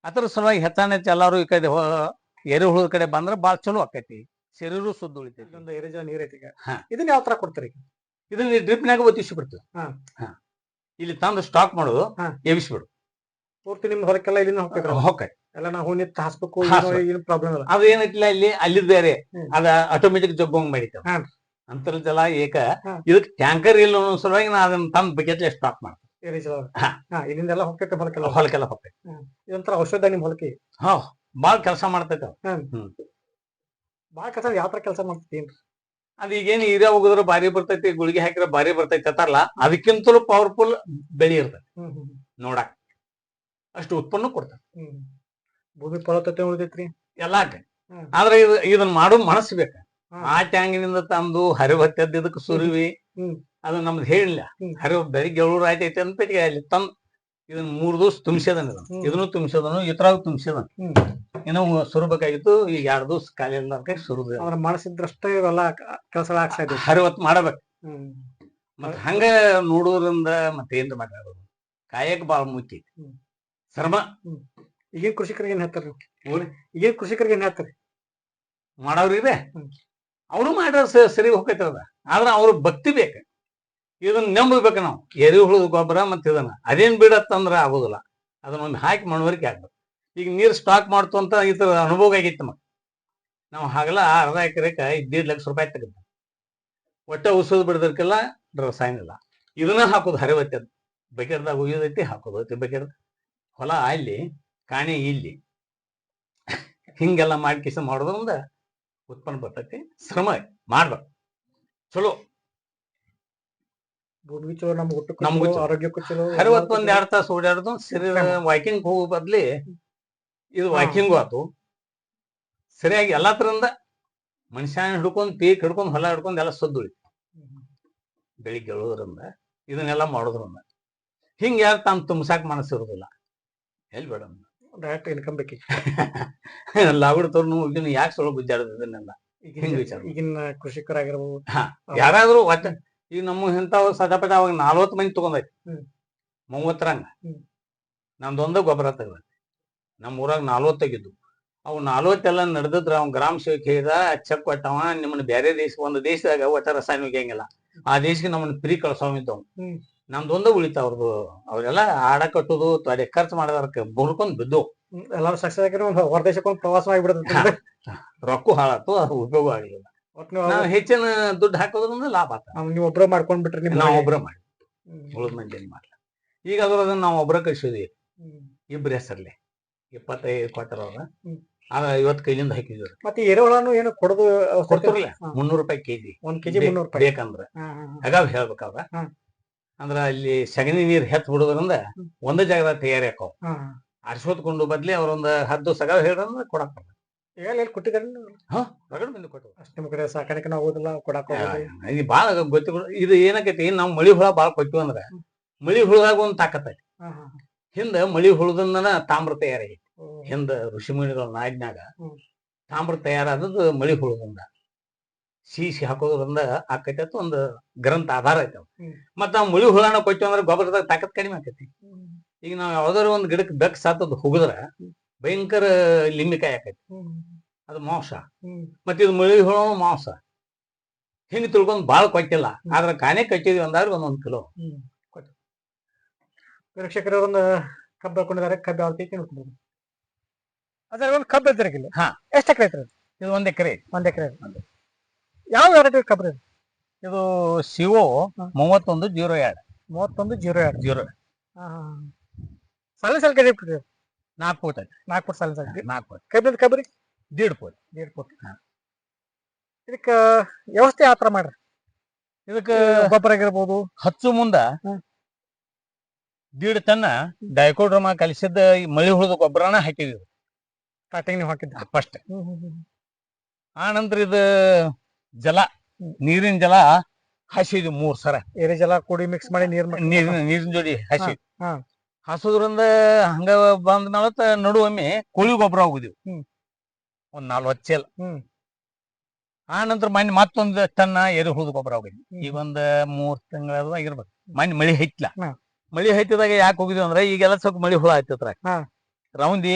ಅದ್ರ ಸಲುವಾಗಿ ಹೆಚ್ಚಾನ ಹೆಚ್ಚು ಎಲ್ಲಾರು ಈ ಕಡೆ ಎರಿಹುಳದ ಎರೆಹುಳದ ಕಡೆ ಬಂದ್ರೆ ಭಾಳ ಚಲೋ ಆಕೈತಿ. ಶರೀರ ಸುದ್ದ ಉಳಿತೈತಿ ಇಲ್ಲೊಂದು ಎರೆಜಲ ನೀರ್ ಐತಿ ಈಗ ಹಾ. ಇದನ್ನ ಯಾವ ತರ ಕೊಡ್ತೀರಿ? ಇದನ್ನ ಡ್ರಿಪ್ನಾಗ ಒತ್ತಿಸಿ ಬಿಡ್ತೀವಿ ಹಾ. ಹಾ. ಇಲ್ಲಿ ತಂದು ಸ್ಟಾಕ್ ಮಾಡೋದು ಹಾ. ಎಬಿಸ್ಬಿಡು ಪೂರ್ತಿ ನಿಮ್ ಹೊರಕ್ಕೆಲ್ಲ ಇಲ್ಲಿ ಹೊಕ್ಕೈತಿ ಎಲ್ಲ ನಾವು ಹೂನಿತ್ ಹಾಸ್ಬೇಕು ಹಾಸ್ಬೇಕು. ಏನು ಪ್ರಾಬ್ಲಮ್ ಇಲ್ಲ. ಅದು ಏನೈತಿಲ್ಲ ಇಲ್ಲಿ ಅಲ್ಲಿ ಬೇರೆ. ಹ್ಮ್. ಅದ ಆಟೋಮೆಟಿಕ್ ಜಬ್ಬಂಗ್ ಮಾಡಿತ್ತು ಹಾ. ಅಂತರ್ಜಲ ಏಕ. ಇದಕ್ಕೆ ಇದಕ್ ಟ್ಯಾಂಕರ್ ಇಲ್ಲ ಅನ್ನೋ ಸಲುವಾಗಿ ನಾ ಅದನ್ನ ತಂದ್ ಬಕೆಟ್ ಸ್ಟಾಕ್ ಮಾಡ್ತೀನಿ ಎರೆಜಲ ಹಾ. ಹಾ ಇಲ್ಲಿಂದೆಲ್ಲ ಹೋಗ್ತೈತೆ ಹೊಲಕ್ಕೆಲ್ಲ. ಹೊಲಕ್ಕೆಲ್ಲ ಹೊಕ್ಕ ಇದೊಂಥರ ಔಷಧ ನಿಮ್ಮ ಹೊಲಕ್ಕೆ? ಹಾ ಬಾಳ್ ಕೆಲಸ ಮಾಡ್ತೈತೆ ಅವು. ಬಾಳ ಕಷ್ಟ ಯಾವ ತರ ಕೆಲಸ ಮಾಡ್ತೀನಿ ಅದ್ ಈಗೇನ್ ಹೀರೆ ಹೋಗಿದ್ರೆ ಭಾರಿ ಬರ್ತೈತಿ ಗುಳಿಗೆ ಹಾಕಿದ್ರೆ ಭಾರಿ ಬರ್ತೈತಿ ಅಂತಾರಲ್ಲ ಅದಕ್ಕಿಂತಲೂ ಪವರ್ಫುಲ್ ಬೆಳಿ ಇರ್ತೈತಿ. ನೋಡಾಕ. ಅಷ್ಟು ಉತ್ಪನ್ನ ಕೊಡ್ತಾರೆ ಭೂಮಿ ಫಲವತ್ತತೆ ಉಳಿದೈತ್ರಿ ಎಲ್ಲಾ. ಆದ್ರೆ ಇದು ಇದನ್ನ ಮಾಡೋ ಮನಸ್ಸು ಬೇಕ. ಆ ಟ್ಯಾಂಗಿನಿಂದ ತಂದು ಹರಿವತ್ತದ್ದು ಇದಕ್ಕೆ ಸುರುವಿ ಅದನ್ನ ಅದು ನಮ್ದು ಹೇಳಿಲ್ಲ. ಹರಿವ ಬೆಳಿಗ್ಗೆ ಏಳೂರು ಆಯ್ತೈತಿ ಅಂತ ಪೆಟ್ಟಿಗೆ ಅಲ್ಲಿ ತಂದ್ ಇದನ್ನ ಮೂರ್ ದಿವಸ ತುಂಬಿಸದನ ಇದನ್ನ ತುಂಬಿಸದನು ಇತರಾಗ ತುಂಬಿಸದನ ಏನೋ ಸುರಬೇಕಾಗಿತ್ತು ಈಗ ಎರಡು ದಿವಸ ಖಾಲಿ ಇಲ್ದಾಗ ಸುರುದು. ಅವ್ರ ಮನಸ್ಸಿದ್ರಷ್ಟೇ ಇವೆಲ್ಲ ಕೆಲಸ ಆಗ್ತಾ ಇದೆ ಹರಿವತ್ ಮಾಡಬೇಕು. ಮತ್ತೆ ಮತ್ ಹಂಗ ನೋಡೋದ್ರಿಂದ ಮತ್ತೆ ಏನ್ ಮಾತಾಡೋದು ಕಾಯಕ್ ಬಾಳ ಮುಖ್ಯ. ಶ್ರಮ. ಈಗೇನ್ ಕೃಷಿಕರಿಗೆ ಏನ್ ಹೇಳ್ತಾರ ಈಗಿನ ಕೃಷಿಕರಿಗೆ ಏನ್ ಹೇಳ್ತಾರಿ? ಹ್ಮ್. ಅವರು ಮಾಡ್ರ ಸರಿ ಹೋಗೈತೆ ಅದ ಆದ್ರ ಅವ್ರ ಭಕ್ತಿ ಬೇಕು. ಇದನ್ನ ನಂಬಬೇಕು ನಾವು. ಎರೆಹುಳದ ಗೊಬ್ಬರ ಮತ್ತೆ ಇದನ್ನ. ಅದೇನ್ ಬಿಡತ್ತಂದ್ರೆ ಆಗುದಿಲ್ಲ. ಅದನ್ನೊಂದು ಹಾಕಿ ಮನವರಿಕೆ ಆಗ್ಬೇಕು ಈಗ ನೀರು ಸ್ಟಾಕ್ ಮಾಡ್ತು ಅಂತ ಇದ್ರ ಅನುಭವ ಆಗಿತ್ತು ನಮಗ್. ನಾವು ಹಾಗೆಲ್ಲ ಅರ್ಧ ಎಕರೆಕ ದೇಡ್ ಲಕ್ಷ ರೂಪಾಯಿ ತೆಗೆದ ಒಟ್ಟ ಉಸೋದು ಬಿಡದಕ್ಕೆಲ್ಲ ರಸಾಯನ ಇಲ್ಲ. ಇದನ್ನ ಹಾಕೋದು ಹರಿವತ್ತೆ ಅದು. ಉಯ್ಯೋದೈತಿ, ಹಾಕೋದು ಐತಿ ಹೊಲ ಅಲ್ಲಿ, ಕಾಣೆ ಇಲ್ಲಿ. ಹಿಂಗೆಲ್ಲ ಮಾಡಿ ಕಿಸ ಮಾಡೋದ್ರಿಂದ ಉತ್ಪನ್ನ ಬರ್ತೈತಿ. ಶ್ರಮ ಮಾಡ್ಬೇಕು ಚಲೋ. ಭೂಮಿಗೆ ಚಲೋ ನಮ್ಗೆ ನಮ್ಗೂ ಚಲೋ. ಆರೋಗ್ಯಕ್ಕೂ ಚಲೋ ಅರವತ್ತು ಒಂದ್ ಎರಡ್ ತಾಸು ಓಡಾಡೋದು ಶರೀರ ವಾಕಿಂಗ್ ಹೋಗೋ ಬದ್ಲಿ ಇದು ಹಾ. ವಾಕಿಂಗ್ ಆತು. ಸರಿಯಾಗಿ ಎಲ್ಲಾ ತರಿಂದ ಮನುಷ್ಯನ ಹಿಡ್ಕೊಂಡ್ ಪೀಕ್ ಹಿಡ್ಕೊಂಡ್ ಹೊಲ ಹಿಡ್ಕೊಂಡ್ ಎಲ್ಲ ಸದ್ದು ಉಳಿತು ಬೆಳಿಗ್ಗೆ ಏಳೋದ್ರಿಂದ ಇದನ್ನೆಲ್ಲ ಮಾಡೋದ್ರಿಂದ. ಹಿಂಗ ಯಾರು ತಾನು ತುಂಬಸಾಕ್ ಮನಸ್ಸಿರೋದಿಲ್ಲ ಎಲ್ಲಿ ಬೇಡ ಡೈರೆಕ್ಟ್ ಇನ್ಕಮ್ ಬೇಕಿ ಲಾಗುಡ್ ತೋರ್ನು ಇದನ್ನ ಯಾಕೆ ಸೊಳ ಗುದ್ದಾಡೋದು ಇದನ್ನೆಲ್ಲ? ಹಿಂಗ್ ವಿಚಾರ. ಈಗಿನ ಕೃಷಿಕರಾಗಿರ್ಬೋದು. ಯಾರಾದ್ರೂ ಒಟ್ಟ ಈಗ ನಮ್ಮ ಇಂಥವ್ ಸಟಪಟ ಅವಾಗ ನಲ್ವತ್ತು ಮಂದಿ ತಗೊಂಡೈತಿ. ಮೂವತ್ತರಂಗ. ನಮ್ದೊಂದ ಗೊಬ್ಬರ ತೆಗ್ದ ನಮ್ಮ ಊರಾಗ ನಾಲ್ವತ್ತು ತೆಗಿದ್ದು ಅವು ನಾಲ್ವತ್ತೆಲ್ಲ ನಡೆದಿದ್ರ ಅವ್ನ ಗ್ರಾಮ ಸೇವಕ ಹೇಳಿದ ಚೆಕ್ ಕೊಟ್ಟವ ನಿಮ್ಮನ್ನ ಬೇರೆ ದೇಶ ಒಂದು ದೇಶದಾಗ ಒಟ್ಟ ರಸಾಯನ ಹೋಗ್ಯಂಗಿಲ್ಲ ಆ ದೇಶಕ್ಕೆ ನಮ್ಮನ್ನ ಫ್ರೀ ಕಳ್ಸೋಮಿದ್ದವ್. ನಮ್ದೊಂದ ಉಳಿತ ಅವ್ರದ್ದು ಅವ್ರೆಲ್ಲ ಆಡ ಕಟ್ಟುದು ತೊಡೆ ಖರ್ಚು ಮಾಡೋದಕ್ಕೆ ಬುರ್ಕೊಂಡ್ ಬಿದ್ದು ಎಲ್ಲಾರು ಸಕ್ಸಸ್ ಆಗಿರೋ ಹೊರ ದೇಶಕ್ಕೊಂದು ಒಂದು ಪ್ರವಾಸ ಆಗಿಬಿಡುತ್ತೆ ರೊಕ್ಕ ಹಾಳಾತು ಅದು ಉಪಯೋಗ ಆಗಲಿಲ್ಲ. ನೀವು ನಾವು ಹೆಚ್ಚಿನ ದುಡ್ಡು ಹಾಕೋದ್ರಿಂದ ಲಾಭ ಆತ ಅವ್ನ್ ನೀವು ಒಬ್ರ ಮಾಡ್ಕೊಂಡ್ ಬಿಟ್ರಿ ನಿಮ್ ನಾವು. ಒಬ್ರ ಮಾಡಿ. ಉಳಿದ ಮಂದಿ ಮಾಡ್ಲ ಈಗ ಅದ್ರ ಅದನ್ನ ನಾವು ಒಬ್ರ ಕಳಿಸಿದ್ವಿ. ಇಬ್ರ ಹೆಸರ್ಲಿ ಇಪ್ಪತ್ತೈದು ಕೊಟ್ಟರ ಅವ್ರ ಹ್ಮ್. ಆಗ ಐವತ್ತು ಕೈಲಿಂದ ಹಾಕಿದ್ವಿ ಮತ್ತೆ ಎರೆಹುಳನು ಏನು ಕೊಡೋದು ಅವಶ್ಯಕತೆ- ಕೊಡ್ತಿರ್ಲಿಲ್ಲ ಹಾ. ಮುನ್ನೂರು ರೂಪಾಯಿ ಕೆಜಿ ಒಂದ್ ಕೆಜಿ ಮುನ್ನೂರು ರೂಪಾಯಿ ಬೇಕಂದ್ರ ಹಾ, ಹಾ, ಹಾ. ಹಗಾವ್ ಹೇಳ್ಬೇಕಾದ್ರ. ಅಂದ್ರ ಅಲ್ಲಿ ಸಗಣಿ ನೀರ್ ಹೆತ್ ಬಿಡೋದ್ರಿಂದ ಹ್ಮ್. ಒಂದೇ ಜಾಗದಾಗ ತಯಾರಿ ಹಾಕೋ ಹಾ, ಆರಿಸೋದ್ಕೊಂಡು ಬದ್ಲಿ ಅವ್ರೊಂದ್ ಹದ್ದು ಸಗಾವ್ ಹೇಳ್ರಂದ್ರ ಕೊಡಕ್ ಬರ್ತದೆ. ಈಗ ಎಲ್ಲಿ ಕೊಟ್ಟಿದ್ದಾರೆ ಹಾ? ರಗಡ್ ಮಂದಿ ಕೊಟ್ಟು. ಅಷ್ಟು ನಿಮ್ ಕಡೆ ಸಾಕಾಣಿಕೆ ಆಗೋದಿಲ್ಲ ಕೊಡಾಕ ಹೋಗೋದಿಲ್ಲ. ಇದು ಬಾಳ ಗೊತ್ತಿಗಳು ಇದು ಏನಾಕೈತಿ ನಾವ್ ಮಳಿ ಹುಳ ಬಾಳ ಕೊಟ್ಟಿವಿ ಅಂದ್ರ ಮಳಿ ಹುಳದಾಗ ಒಂದ್ ತಾಕತ್ ಐತಿ. ಹಿಂದ ಮಳಿ ಹುಳದನ್ನ ತಾಮ್ರ ತಯಾರಾಗೈತಿ. ಹಿಂದ ಋಷಿಮುನಿಗಳ ನಾಡಿನಾಗ. ತಾಮ್ರ ತಯಾರಾದದ್ದು ಮಳಿ ಹುಳದಿಂದ. ಸೀಸಿ ಹಾಕೋದ್ರಿಂದ ಆಕೈತಿ ಅಂತ ಒಂದು ಗ್ರಂಥ ಆಧಾರ ಐತಿ ಅವ್. ಹ್ಮ್. ಮತ್ತ ನಾವು ಮಳಿ ಹುಳನ ಕೊಟ್ಟಿವಿ ಅಂದ್ರೆ ಗೊಬ್ಬರದಾಗ ತಾಕತ್ ಕಡಿಮೆ ಆಕೈತಿ. ಈಗ ನಾವ್ ಯಾವ್ದಾರ ಒಂದ್ ಗಿಡಕ್ಕೆ ಬೆಕ್ ಸಾತದ್ ಹುಗಿದ್ರ ಭಯಂಕರ ಲಿಂಬಿಕಾಯಿ ಆಕೈತಿ. ಅದು ಮಾಂಸ. ಮತ್ತೆ ಇದು ಮಳಿ ಹುಳ ಮಾಂಸ. ಹಿಂಗ್ ತಿಳ್ಕೊಂಡು ಬಾಳ ಕೊಟ್ಟಿಲ್ಲ. ಆದ್ರೆ ಕಾನೆ ಕಟ್ಟಿದ್ವಿ ಅಂದಾಗ ಒಂದೊಂದ್ ಕಿಲೋ. ವೀಕ್ಷಕರು ಒಂದು ಕಬ್ಬು ಹಾಕೊಂಡಿದ್ದಾರೆ. ಕಬ್ಬು ಯಾವ ರೀತಿ ನೋಡ್ಕೊಂಡು ಅದ್ರ ಒಂದು ಕಬ್ಬು ಇದ್ರಿಗಿಲ್ಲ ಹಾ. ಎಷ್ಟು ಎಕರೆ ಐತ್ರಿ ಇದು ಒಂದ್ ಎಕರೆ. ಒಂದ್ ಎಕರೆ ಯಾವ ವೆರೈಟಿ ಕಬ್ಬು ಇದು ಇದು ಸಿಒ. ಮೂವತ್ತೊಂದು ಜೀರೋ ಎರಡು. ಮೂವತ್ತೊಂದು ಜೀರೋ ಎರಡು. ಜೀರೋ ಸಾಲಿನ ಸಾಲ ಕಡೆ ನಾಲ್ಕು ಫೂಟ್ ನಾಲ್ಕು ಫುಟ್ ಸಲ ಸಾಲ ನಾಲ್ಕು ಫೂಟ್ ಕಬ್ಬಿನ ಕಬ್ಬರಿ ದೀಡ್ ಪೋಲ್ ದೇಡ್ ಹಾ. ಇದಕ್ಕ ವ್ಯವಸ್ಥೆ ಆತರ ತರ ಮಾಡ್ರಿ. ಇದಕ್ಕ ಗೊಬ್ಬರ ಆಗಿರ್ಬೋದು. ಹಚ್ಚು ಮುಂದ. ದೀಡ್ ತನ್ನ ಡೈಕೋಡ್ರಮ ಕಲಿಸಿದ್ದ ಈ ಮಳಿ ಹುಳದ ಗೊಬ್ಬರನ ಹಾಕಿದ್ವಿ. ಸ್ಟಾರ್ಟಿಂಗ್ ನೀವು ಹಾಕಿದ್ದ ಫಸ್ಟ್ ಆ ನಂತರ ಇದು ಜಲ ನೀರಿನ ಜಲ ಹಸಿದ್ವಿ ಮೂರ್ ಸರ. ಏರಿ ಜಲ ಕೂಡಿ ಮಿಕ್ಸ್ ಮಾಡಿ ನೀರ್ ನೀರಿನ ನೀರಿನ ಜೋಡಿ ಹಸಿ. ಹಸುದ್ರಿಂದ ಹಂಗ ಬಂದ ನಡುವೊಮ್ಮೆ ಕೋಳಿ ಗೊಬ್ಬರ ಹೋಗುದಿವಿ. ಒಂದ್ ನಾಲ್ವ ಚೀಲ ಹ್ಮ್. ಆ ನಂತರ ಮನೆ ಮತ್ತೊಂದು ಟನ್ನ ಎರೆಹುಳದ ಗೊಬ್ಬರ ಹೋಗಿದ್ವಿ. ಈಗ ಒಂದ್ ಮೂರ್ ತಿಂಗಳ ಇರ್ಬೇಕು ಮನೆ ಮಳಿ ಹೈತ್ಲ. ಮಳಿ ಹೈತಿದಾಗ ಯಾಕೆ ಹೋಗಿದ್ವಿ ಅಂದ್ರೆ ಈಗೆಲ್ಲ ಸ್ವಲ್ಪ ಮಳಿ ಹುಳ ಹತ್ತಿತ್ರ ರೌಂದಿ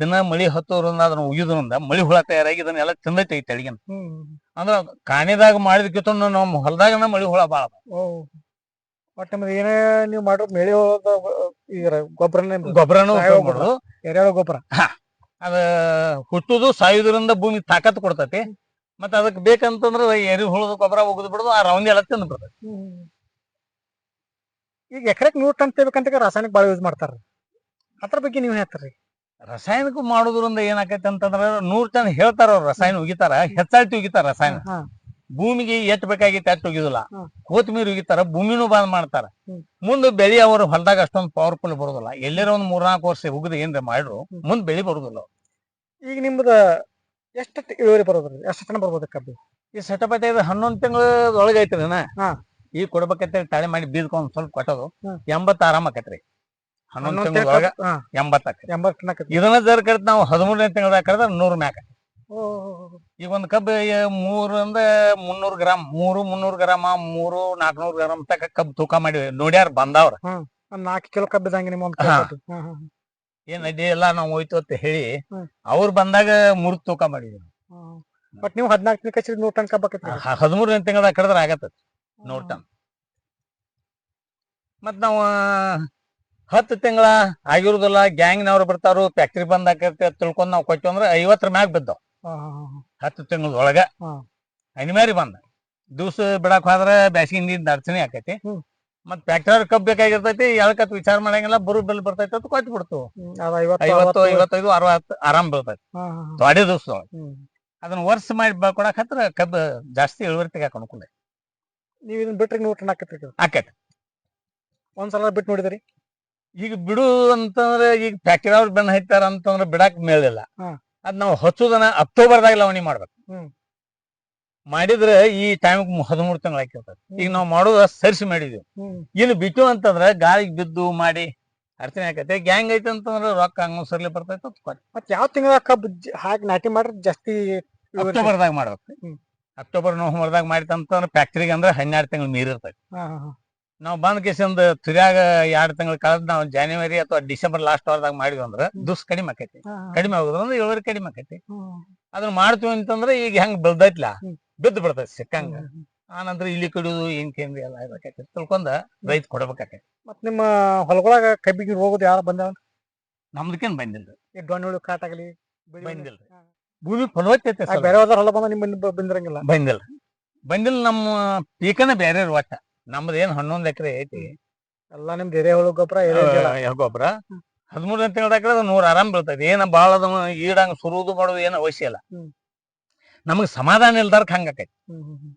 ದಿನ ಮಳಿ ಹತ್ತೋದ್ರಿಂದ ಅದನ್ನ ಉಗಿದ್ರಿಂದ ಮಳಿ ಹುಳ ತಯಾರಾಗಿ ಇದನ್ನೆಲ್ಲ ಚಂದ ಈ ಅಡಿಗೆ ಹ್ಮ್. ಅಂದ್ರ ಕಾಣಿದಾಗ ಮಾಡಿದ್ಕಿತ ನಮ್ಮ ಹೊಲದಾಗನ ಮಳಿ ಹುಳ ಬಾಳ ಒಟ್ಟ ಏನೇ ನೀವು ಮಾಡೋ ಮಳಿ ಗೊಬ್ಬರನೇ ಗೊಬ್ಬರನು. ಮಾಡೋದು. ಎರೆಹುಳ ಗೊಬ್ಬರ. ಅದ ಹುಟ್ಟುದು ಸಾಯುವುದರಿಂದ ಭೂಮಿ ತಾಕತ್ ಕೊಡ್ತತಿ. ಮತ್ತ ಅದಕ್ಕೆ ಬೇಕಂತಂದ್ರ ಎರಿ ಹುಳದ ಗೊಬ್ಬರ ಒಗದು ಬಿಡುದು ಆ ರೌಂದಿ ಎಲ್ಲ ತಿಂದು ಬಿಡ್ತೈತಿ. ಈಗ ಎಕರೆಕ್ ನೂರ್ ಟನ್ ತೇಬೇಕಂತ ರಾಸಾಯನಿಕ ಬಾಳ ಯೂಸ್ ಮಾಡ್ತಾರ ಅದ್ರ ಬಗ್ಗೆ ನೀವ್ ಹೇಳ್ತಾರ್ರಿ ರಾಸಾಯನಿಕ ಮಾಡೋದ್ರಿಂದ ಏನಾಕೈತಿ ಅಂತಂದ್ರ ನೂರ್ ಟನ್ ಹೇಳ್ತಾರ ಅವ್ರು ರಸಾಯನ ಉಗಿತಾರ ಹೆಚ್ಚಾಳ್ತಿ ಉಗಿತಾರ ರಸಾಯನ. ಭೂಮಿಗೆ ಎಷ್ಟ್ ಬೇಕಾಗಿತ್ತು ಅಷ್ಟು ಒಗಿದಿಲ್ಲ ಹ್ಮ್. ಒಗಿತಾರ ಉಗಿತಾರ ಭೂಮಿನೂ ಬಂದ್ ಮಾಡ್ತಾರ. ಮುಂದೆ ಬೆಳಿ ಅವರು ಹೊಲದಾಗ ಅಷ್ಟೊಂದು ಪವರ್ಫುಲ್ ಬರೋದಿಲ್ಲ. ಎಲ್ಲರ ಒಂದ್ ಮೂರ್ನಾಲ್ಕು ವರ್ಷ ಉಗಿದು ಏನ್ರ ಮಾಡ್ರು ಮುಂದೆ ಬೆಳಿ ಬರುದಿಲ್ಲ ಈಗ ನಿಮ್ದ ಎಷ್ಟು ಇಳುವರಿ ಬರೋದ್ರಿ? ಎಷ್ಟು ಟನ್ ಬರ್ಬೋದು ಕಬ್ಬು? ಈ ಸೆಟಪಟೆ ಇದು ಹನ್ನೊಂದು ತಿಂಗಳ ಒಳಗೈತ್ರಿ. ಈಗ ಕೊಡ್ಬೇಕಂತೇಳಿ ತಾಳೆ ಮಾಡಿ ಬೀದ್ಕೊಂಡ್ ಸ್ವಲ್ಪ ಕೊಟ್ಟದು. ಎಂಬತ್ತ ಆರಾಮ ಆಕತ್ರಿ. ಹನ್ನೊಂದು ತಿಂಗಳ ಒಳಗ ಎಂಬತ್ತ ಇದನ್ನ ಜರ್ ಕಡಿತ ನಾವು ಹದಿಮೂರನೇ ತಿಂಗಳದಾಗ ಕಡೆದ್ರೆ ನೂರ್ ಮ್ಯಾಕ ಈಗ ಒಂದ್ ಕಬ್ಬು ಮೂರಿಂದ ಮುನ್ನೂರ್ ಗ್ರಾಮ್ ಮೂರು ಮುನ್ನೂರ್ ಗ್ರಾಮ ಮೂರು ನಾಲ್ಕನೂರು ಗ್ರಾಮ್ ತಕ ಕಬ್ಬು ತೂಕ ಮಾಡಿವಿ. ನೋಡ್ಯಾರ ಬಂದವ್ರ. ನಾಲ್ಕು ಕಿಲೋ ಕಬ್ಬಿದಂಗೆ ನಿಮ್ಮ ಒಂದು ಹಾ. ಬಟ್ ಏನ್ ಅಡ್ಡಿ ಎಲ್ಲ ನಾವು ಹೋಯ್ತು ಅಂತ ಹೇಳಿ ಅವ್ರ ಬಂದಾಗ ಮೂರ್ ತೂಕ ಮಾಡಿದ್ವಿ ನೀವು. ಹದಿನಾಲ್ಕು ದಿನ ಕಚ್ಚಿದ್ ನೂರ್ ಟನ್ ಕಬ್ಬ ಹದಿಮೂರನೇ ತಿಂಗಳ ಕಡದ್ರ ಆಗತ್ತ ಟನ್. ಮತ್ ನಾವು ಹತ್ತು ತಿಂಗಳ ಆಗಿರುದಿಲ್ಲ ಗ್ಯಾಂಗ್ನವ್ರು ಬರ್ತಾರು ಫ್ಯಾಕ್ಟ್ರಿ ಬಂದ್ ಆಕೈತಿ ತಿಳ್ಕೊಂಡ್ ನಾವು ಕೊಟ್ಟು ಅಂದ್ರೆ ಐವತ್ತರ ಮ್ಯಾಗ ಬಿದ್ದಾವ್. ಹತ್ತು ತಿಂಗಳದೊಳಗ ಒಳಗ ಅನಿವಾರ್ಯ ಬಂದ. ದಿವ್ಸ ಬಿಡಕ್ ಹೋದ್ರ ಬ್ಯಾಸಿಗೆ ನೀರಿನ ಅರ್ಚನೆ ಆಕೈತಿ. ಮತ್ ಫ್ಯಾಕ್ಟರಿ ಕಬ್ ಬೇಕಾಗಿರ್ತೈತಿ ಎಳ್ಕತ್ ವಿಚಾರ ಮಾಡಂಗಿಲ್ಲ ಬರು ಬಿಲ್ ಬರ್ತೈತಿ ಅಂತ ಕೊಟ್ಟು ಬಿಡ್ತು. ಐವತ್ತು. ಐವತ್ತೈದು ಅರವತ್ತು ಆರಾಮ್ ಬೀಳ್ತೈತಿ. ದೊಡ್ಡ ಹ್ಮ್. ಅದನ್ನ ವರ್ಷ ಮಾಡಿ ಕೊಡಕ್ ಹತ್ರ ಕಬ್ ಜಾಸ್ತಿ ಇಳುವರಿ ತೆಗಾಕ ಅನುಕೂಲ. ನೀವ್ ಇದನ್ನ ಬಿಟ್ರಿ ನೂರ್ ಟನ್ ಆಕೈತಿ. ಒಂದ್ಸಲ ಬಿಟ್ಟು ನೋಡಿದ್ರಿ? ಈಗ ಬಿಡು ಅಂತಂದ್ರೆ ಈಗ ಫ್ಯಾಕ್ಟರಿ ಅವ್ರು ಬೆನ್ನ ಹೈತಾರ ಅಂತಂದ್ರೆ ಬಿಡಾಕ್ ಮೇಲಿಲ್ಲ. ಅದ್ ನಾವು ಹಚ್ಚುದನ್ನ ಅಕ್ಟೋಬರ್ದಾಗ ಲವಣಿ ಮಾಡ್ಬೇಕು. ಮಾಡಿದ್ರೆ ಈ ಟೈಮ್ ಹದಿಮೂರು ತಿಂಗಳು ಹಾಕಿರ್ತೈತಿ ಈಗ ನಾವು ಮಾಡೋದ ಸರಿಸಿ ಮಾಡಿದ್ವಿ. ಇಲ್ಲಿ ಬಿಟ್ಟು ಅಂತಂದ್ರೆ ಗಾಳಿಗೆ ಬಿದ್ದು ಮಾಡಿ ಅರ್ಚನೆ ಆಕೈತೆ. ಗ್ಯಾಂಗ್ ಐತೆ ಅಂತಂದ್ರೆ ರೊಕ್ಕ ಹಂಗ ಸರ್ಲಿ ಬರ್ತೈತೆ ಮತ್ ಯಾವ ತಿಂಗಳ ಕಬ್ಬು ಹಾಕಿ ನಾಟಿ ಮಾಡ್ರೆ ಜಾಸ್ತಿ ಅಕ್ಟೋಬರ್ ಅಕ್ಟೋಬರ್ದಾಗ ಮಾಡ್ಬೇಕು. ಅಕ್ಟೋಬರ್ ನವೆಂಬರ್ದಾಗ ಮಾಡಿತಂತಂದ್ರೆ ಫ್ಯಾಕ್ಟ್ರಿಗೆ ಅಂದ್ರೆ ಹನ್ನೆರಡು ತಿಂಗಳು ನೀರ್ ಇರ್ತೈತಿ. ನಾವು ಬಂದ್ ಕೇಸಿಂದ ತುರ್ಯಾಗ ಎರಡ್ ತಿಂಗಳ ಕಳೆದ್ ನಾವು ಜಾನ್ವರಿ ಅಥವಾ ಡಿಸೆಂಬರ್ ಲಾಸ್ಟ್ ವಾರದಾಗ ಮಾಡಿದ್ವಿ ಅಂದ್ರೆ ದುಸ್ ಕಡಿಮೆ ಆಕೈತಿ. ಕಡಿಮೆ ಆಗುದ್ರ ಅಂದ್ರೆ ಇಳುವರಿ ಕಡಿಮೆ ಆಕೈತಿ. ಅದನ್ನ ಮಾಡ್ತೀವಿ ಅಂತಂದ್ರೆ ಈಗ ಹೆಂಗ್ ಬೆಳ್ದೈತ್ಲ. ಬಿದ್ದು ಬಿಡ್ತೈತಿ ಸಿಕ್ಕಂಗ. ಆನಂತರ ಇಲ್ಲಿ ಕಡಿಯೋದು ಏನ್ ಕೇಂದ್ರ ಎಲ್ಲ ಇರ್ಬೇಕಾಕೈತಿ ತಿಳ್ಕೊಂಡ ರೈತ ಕೊಡ್ಬೇಕಾಕೈತಿ. ಮತ್ ನಿಮ್ಮ ಹೊಲಗೊಳಗ ಕಬ್ಬಿಗೆ ಹೋಗೋದು ಯಾರು ಬಂದಾವ? ನಮ್ದಕ್ಕೇನ್ ಬಂದಿಲ್ಲ ಈ ಡೊಣ್ಣುಳು ಕಾಟಾಗಲಿ ಬಂದಿಲ್ಲ ಭೂಮಿ ಫಲವತ್ತೈತೆ. ಬೇರೆ ಹೊಲ ಬಂದ ನಿಮ್ಮ ಬಂದಿರಂಗಿಲ್ಲ? ಬಂದಿಲ್ಲ. ಬಂದಿಲ್ಲ ನಮ್ಮ ಪೀಕನ ಬೇರೆ ಒಟ್ಟ. ನಮ್ದು ಏನ್ ಹನ್ನೊಂದ್ ಎಕರೆ ಐತಿ. ಎಲ್ಲಾ ನಿಮ್ದು ಎರೆ ಹುಳು ಗೊಬ್ಬರ ಗೊಬ್ಬರ. ಹದಿಮೂರನೇ ತಿಂಗಳ ಎಕರೆ ನೂರ ಆರಾಮ್ ಬೀಳ್ತೈತಿ. ಏನ ಬಾಳ ಅದ ಈಡಂಗ್ ಸುರುವುದು ಮಾಡೋದು ಏನು ಅವಶ್ಯ ಇಲ್ಲ. ನಮಗ್ ಸಮಾಧಾನ ಇಲ್ದಾರ ಹಂಗ ಆಕೈತಿ. ಹ್ಮ್ ಹ್ಮ್ ಹ್ಮ್.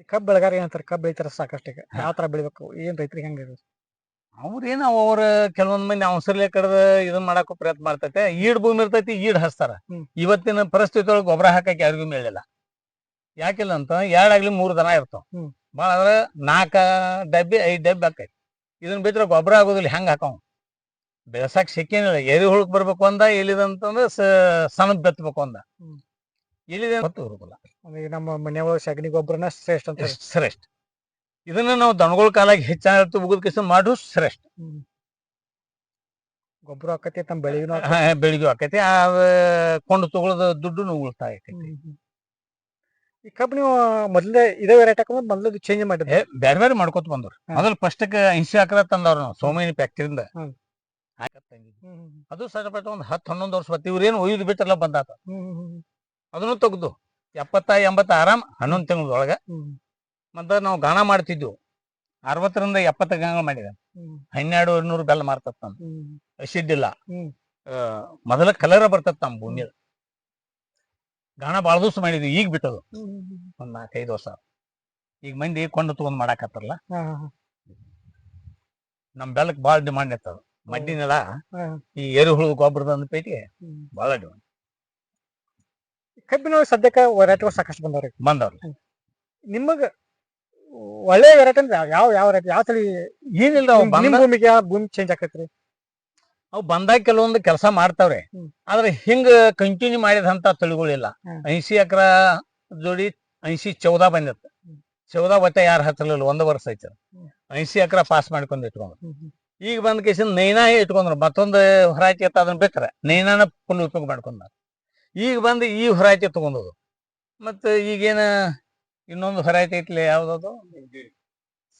ಈ ಕಬ್ಬ್ ಬೆಳಗಾರ ಏನಂತಾರ ಕಬ್ಬ್ ಬೆಳಿತಾರ ಸಾಕಷ್ಟು ಯಾವ ತರ ಬೆಳಿಬೇಕು? ಏನ್ ರೈತರಿಗೆ ಹೆಂಗ ಅವ್ರೇನ ಅವ್ರ ಕೆಲವೊಂದ್ ಮಂದಿ ಅವಸರ್ಲೆ ಕಡ್ದ ಇದನ್ ಮಾಡಾಕ ಪ್ರಯತ್ನ ಮಾಡ್ತೈತೆ. ಈಡ್ ಭೂಮಿ ಇರ್ತೈತಿ ಈಡ್ ಹಚ್ತಾರ ಇವತ್ತಿನ ಪರಿಸ್ಥಿತಿ ಒಳಗೆ ಗೊಬ್ಬರ ಹಾಕಕ್ ಯಾರಿಗೂ ಮೇಳಿಲ್ಲ ಯಾಕಿಲ್ಲ ಅಂತ ಎರಡಾಗ್ಲಿ ಮೂರ್ ದನ ಇರ್ತಾವ. ಭಾಳ ಅಂದ್ರೆ ನಾಲ್ಕ ಡಬ್ಬಿ ಐದು ಡಬ್ಬಿ ಆಕೈತಿ ಇದನ್ನ ಬಿಟ್ಟರೆ ಗೊಬ್ಬರ ಆಗೋದಿಲ್ಲ ಹೆಂಗ್ ಹಾಕೋ ಬೆಳಸಾಕ್ ಸಿಕ್ಕೇನಿಲ್ಲ ಎರಿ ಹುಳಕ್ ಬರ್ಬೇಕು ಅಂದ ಇಲ್ಲಿದಂತಂದ್ರೆ ಸ- ಸಣ್ಣದ್ ಬೆತ್ತಬೇಕು ಅಂದ ಇಲ್ಲಿದೆ ಮತ್ತು ನಮ್ಮ ಮನೆ ಒಳಗ ಸಗಣಿ ಗೊಬ್ಬರನ ಶ್ರೇಷ್ಠ ಅಂತ ಶ್ರೇಷ್ಠ ಇದನ್ನ ನಾವು ದನಗಳ ಕಾಲಾಗಿ ಹೆಚ್ಚಾಗಿ ಮುಗಿದ ಕಿಸ ಮಾಡು ಶ್ರೇಷ್ಠ. ಗೊಬ್ಬರ ಆಕತಿ ತಮ್ಮ ಬೆಳೆಗಿನ ಬೆಳಿಗ್ಗೆ ಆಕೈತಿ ಆ ಕೊಂಡು ತಗೊಳ್ಳೋದು ದುಡ್ಡು ಉಳ್ತಾ ಆಕೈತಿ ಈ ಕಬ್ಬು ನೀವು ಮೊದ್ಲೇ ಇದೇ ವೆರೈಟಿ ಹಾಕೊಂಡ್ ಮೊದ್ಲು ಚೇಂಜ್ ಮಾಡಿದ್ರೆ ಬೇರೆ ಬ್ಯಾರೆ ಮಾಡ್ಕೊತ ಬಂದ್ರು. ಮೊದಲು ಫಸ್ಟ್ಗೆ ಐಸಿ ಹಾಕದ ತಂದವ್ರು ನಾವು ಸೋಮೇನಿ ತಂದಿದ್ವಿ ಅದು ಸಣ್ಣಪಟ್ಟ ಒಂದ್ ಹತ್ತು ಹನ್ನೊಂದು ವರ್ಷ ಬರ್ತೀವಿ ಇವ್ರೇನು ಒಯ್ದು ಬಿಟ್ಟಲ್ಲ ಬಂದಾತ. ಅದನ್ನು ತೆಗ್ದು ಎಪ್ಪತ್ತ ಎಂಬತ್ತ ಆರಾಮ್ ಹನ್ನೊಂದು ತಿಂಗಳೊಳಗ ಮತ್ತ ನಾವು ಗಾಣ ಮಾಡ್ತಿದ್ವು. ಅರವತ್ತರಿಂದ ಎಪ್ಪತ್ತ ಗಾಣ ಮಾಡಿದ. ಹನ್ನೆರಡು ನೂರು ಬೆಲ್ಲ ಮಾರ್ತತ್ ನಮ್ ಅಸಿಡ್ ಇಲ್ಲ ಮೊದಲ ಕಲರ್ ಬರ್ತತ್ ನಮ್ ಭೂಮಿ ಗಾಣ ಬಾಳ ದಿವಸ ಮಾಡಿದ್ವಿ ಈಗ ಬಿಟ್ಟದು. ಒಂದ್ ನಾಲ್ಕೈದು ವರ್ಷ. ಈಗ ಮಂದಿ ಕೊಂಡು ತಗೊಂಡ್ ಮಾಡಾಕತ್ತಾರಲ್ಲ? ನಮ್ ಬೆಲ್ಲಕ್ ಬಾಳ ಡಿಮಾಂಡ್ ಇರ್ತದ. ಮಡ್ಡಿನೆಲ್ಲ ನೆಲ ಈ ಎರೆಹುಳು ಗೊಬ್ಬರದ ಒಂದು ಪೇಟಿಗೆ ಬಾಳ ಡಿಮಾಂಡ್ ಕಬ್ಬಿನ ಸದ್ಯಕ್ಕೆ ವೆರೈಟಿಗಳು ಸಾಕಷ್ಟು ಬಂದವ್ರಿ. ಬಂದವ್ರಿ. ನಿಮಗ ಒಳ್ಳೆ ವೆರೈಟಿ ಅಂದ್ರೆ ಯಾವ- ಯಾವ ಯಾವ ವೆರೈಟಿ ಯಾವ ತಳಿ ಏನಿಲ್ಲ ಭೂಮಿಗೆ ಭೂಮಿ ಚೇಂಜ್ ಆಕೈತ್ರಿ? ಅವ್ ಬಂದಾಗ ಕೆಲವೊಂದು ಕೆಲಸ ಮಾಡ್ತಾವ್ರೆ. ಆದ್ರೆ ಹಿಂಗ ಕಂಟಿನ್ಯೂ ಮಾಡಿದಂತ ತಳಿಗಳಿಲ್ಲ. ಐಸಿ ಎಕರ ಜೋಡಿ ಐಸಿ ಚೌದ ಬಂದಿತ್ತು. ಚೌದಾ ಒಟ್ಟ ಯಾರು ಹತ್ತಲಿಲ್ಲ ಒಂದು ವರ್ಷ ಐತಿ. ಐಸಿ ಎಕರ ಪಾಸ್ ಮಾಡ್ಕೊಂಡು ಇಟ್ಕೊಂಡ್ರು. ಈಗ ಬಂದ ಕೇಸಿಂದ ನೈನಾ ಇಟ್ಕೊಂಡ್ರು. ಮತ್ತೊಂದು ಹೊರಾಯ್ತಿ ಎತ್ತ ಅದನ್ನ ಬಿಟ್ರೆ ನೈನಾನ ಫುಲ್ ಉಪಯೋಗ ಮಾಡ್ಕೊಂಡ್ರು ಈಗ ಬಂದು ಈ ಹೊರಾಯ್ತಿ ತಗೊಂಡದು ಮತ್ತೆ ಈಗೇನ ಇನ್ನೊಂದು ಹೊರಾಯ್ತಿ ಐತ್ಲಿ ಯಾವ್ದದು?